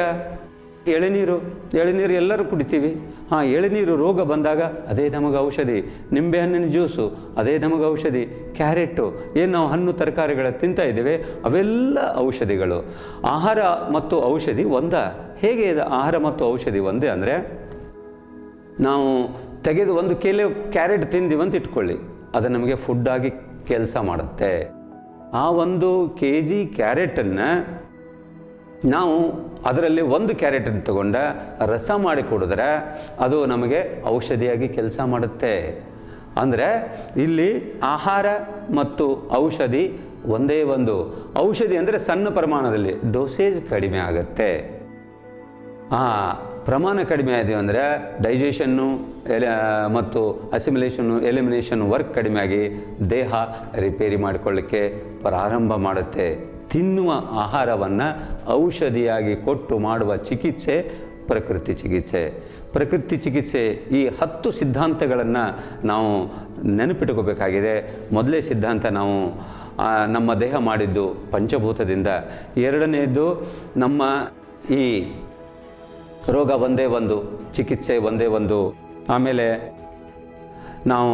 ಎಳೆನೀರು ಎಳೆನೀರು ಎಲ್ಲರೂ ಕುಡಿತೀವಿ. ಹಾಂ, ಎಳೆನೀರು ರೋಗ ಬಂದಾಗ ಅದೇ ನಮಗೆ ಔಷಧಿ. ನಿಂಬೆಹಣ್ಣಿನ ಜ್ಯೂಸು, ಅದೇ ನಮಗೆ ಔಷಧಿ. ಕ್ಯಾರೆಟು, ಏನು ನಾವು ಹಣ್ಣು ತರಕಾರಿಗಳ ತಿಂತಾ ಇದ್ದೇವೆ, ಅವೆಲ್ಲ ಔಷಧಿಗಳು. ಆಹಾರ ಮತ್ತು ಔಷಧಿ ಒಂದ. ಹೇಗೆ ಇದೆ ಆಹಾರ ಮತ್ತು ಔಷಧಿ ಒಂದೇ ಅಂದರೆ, ನಾವು ತೆಗೆದು ಒಂದು ಕೆಲೆ ಕ್ಯಾರೆಟ್ ತಿಂದೀವಿ ಅಂತ ಇಟ್ಕೊಳ್ಳಿ. ಅದು ನಮಗೆ ಫುಡ್ಡಾಗಿ ಕೆಲಸ ಮಾಡುತ್ತೆ. ಆ ಒಂದು ಕೆ ಜಿ ಕ್ಯಾರೆಟನ್ನು ನಾವು ಅದರಲ್ಲಿ ಒಂದು ಕ್ಯಾರೆಟನ್ನು ತಗೊಂಡ ರಸ ಮಾಡಿ ಕುಡಿದ್ರೆ ಅದು ನಮಗೆ ಔಷಧಿಯಾಗಿ ಕೆಲಸ ಮಾಡುತ್ತೆ. ಅಂದರೆ ಇಲ್ಲಿ ಆಹಾರ ಮತ್ತು ಔಷಧಿ ಒಂದೇ ಒಂದು. ಔಷಧಿ ಅಂದರೆ ಸಣ್ಣ ಪ್ರಮಾಣದಲ್ಲಿ ಡೋಸೇಜ್ ಕಡಿಮೆ ಆಗುತ್ತೆ. ಆ, ಪ್ರಮಾಣ ಕಡಿಮೆ ಆಯಿತು ಅಂದರೆ ಡೈಜೆಷನ್ನು ಎಲೆ, ಮತ್ತು ಅಸಿಮಿಲೇಷನ್ನು ಎಲಿಮಿನೇಷನ್ ವರ್ಕ್ ಕಡಿಮೆ ಆಗಿ ದೇಹ ರಿಪೇರಿ ಮಾಡಿಕೊಳ್ಳಿಕ್ಕೆ ಪ್ರಾರಂಭ ಮಾಡುತ್ತೆ. ತಿನ್ನುವ ಆಹಾರವನ್ನು ಔಷಧಿಯಾಗಿ ಕೊಟ್ಟು ಮಾಡುವ ಚಿಕಿತ್ಸೆ ಪ್ರಕೃತಿ ಚಿಕಿತ್ಸೆ. ಪ್ರಕೃತಿ ಚಿಕಿತ್ಸೆ ಈ ಹತ್ತು ಸಿದ್ಧಾಂತಗಳನ್ನು ನಾವು ನೆನಪಿಟ್ಕೋಬೇಕಾಗಿದೆ. ಮೊದಲೇ ಸಿದ್ಧಾಂತ ನಾವು ನಮ್ಮ ದೇಹ ಮಾಡಿದ್ದು ಪಂಚಭೂತದಿಂದ. ಎರಡನೆಯದು ನಮ್ಮ ಈ ರೋಗ ಒಂದೇ ಒಂದು, ಚಿಕಿತ್ಸೆ ಒಂದೇ ಒಂದು. ಆಮೇಲೆ ನಾವು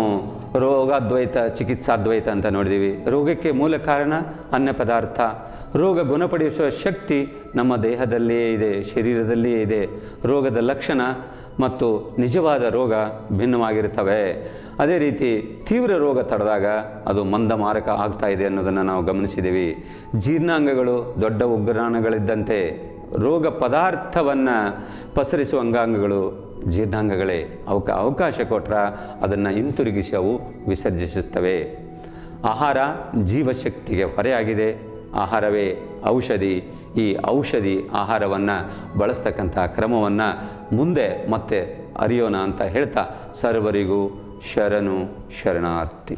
ರೋಗಾದ್ವೈತ ಚಿಕಿತ್ಸಾದ್ವೈತ ಅಂತ ನೋಡಿದ್ದೀವಿ ರೋಗಕ್ಕೆ ಮೂಲ ಕಾರಣ ಅನ್ನ ಪದಾರ್ಥ. ರೋಗ ಗುಣಪಡಿಸುವ ಶಕ್ತಿ ನಮ್ಮ ದೇಹದಲ್ಲಿಯೇ ಇದೆ, ಶರೀರದಲ್ಲಿಯೇ ಇದೆ. ರೋಗದ ಲಕ್ಷಣ ಮತ್ತು ನಿಜವಾದ ರೋಗ ಭಿನ್ನವಾಗಿರ್ತವೆ ಅದೇ ರೀತಿ ತೀವ್ರ ರೋಗ ತಡೆದಾಗ ಅದು ಮಂದ ಮಾರಕ ಆಗ್ತಾ ಇದೆ ಅನ್ನೋದನ್ನು ನಾವು ಗಮನಿಸಿದ್ದೀವಿ ಜೀರ್ಣಾಂಗಗಳು ದೊಡ್ಡ ಉಗ್ರಾಣಗಳಿದ್ದಂತೆ ರೋಗ ಪದಾರ್ಥವನ್ನು ಪಸರಿಸುವ ಅಂಗಾಂಗಗಳು ಜೀರ್ಣಾಂಗಗಳೇ ಅವಕ್ಕೆ ಅವಕಾಶ ಕೊಟ್ಟರೆ ಅದನ್ನು ಹಿಂತಿರುಗಿಸಿ ಅವು ವಿಸರ್ಜಿಸುತ್ತವೆ. ಆಹಾರ ಜೀವಶಕ್ತಿಗೆ ಹೊರೆಯಾಗಿದೆ. ಆಹಾರವೇ ಔಷಧಿ. ಈ ಔಷಧಿ ಆಹಾರವನ್ನು ಬಳಸ್ತಕ್ಕಂಥ ಕ್ರಮವನ್ನು ಮುಂದೆ ಮತ್ತೆ ಅರಿಯೋಣ ಅಂತ ಹೇಳ್ತಾ ಸರ್ವರಿಗೂ ಶರಣು ಶರಣಾರ್ಥಿ.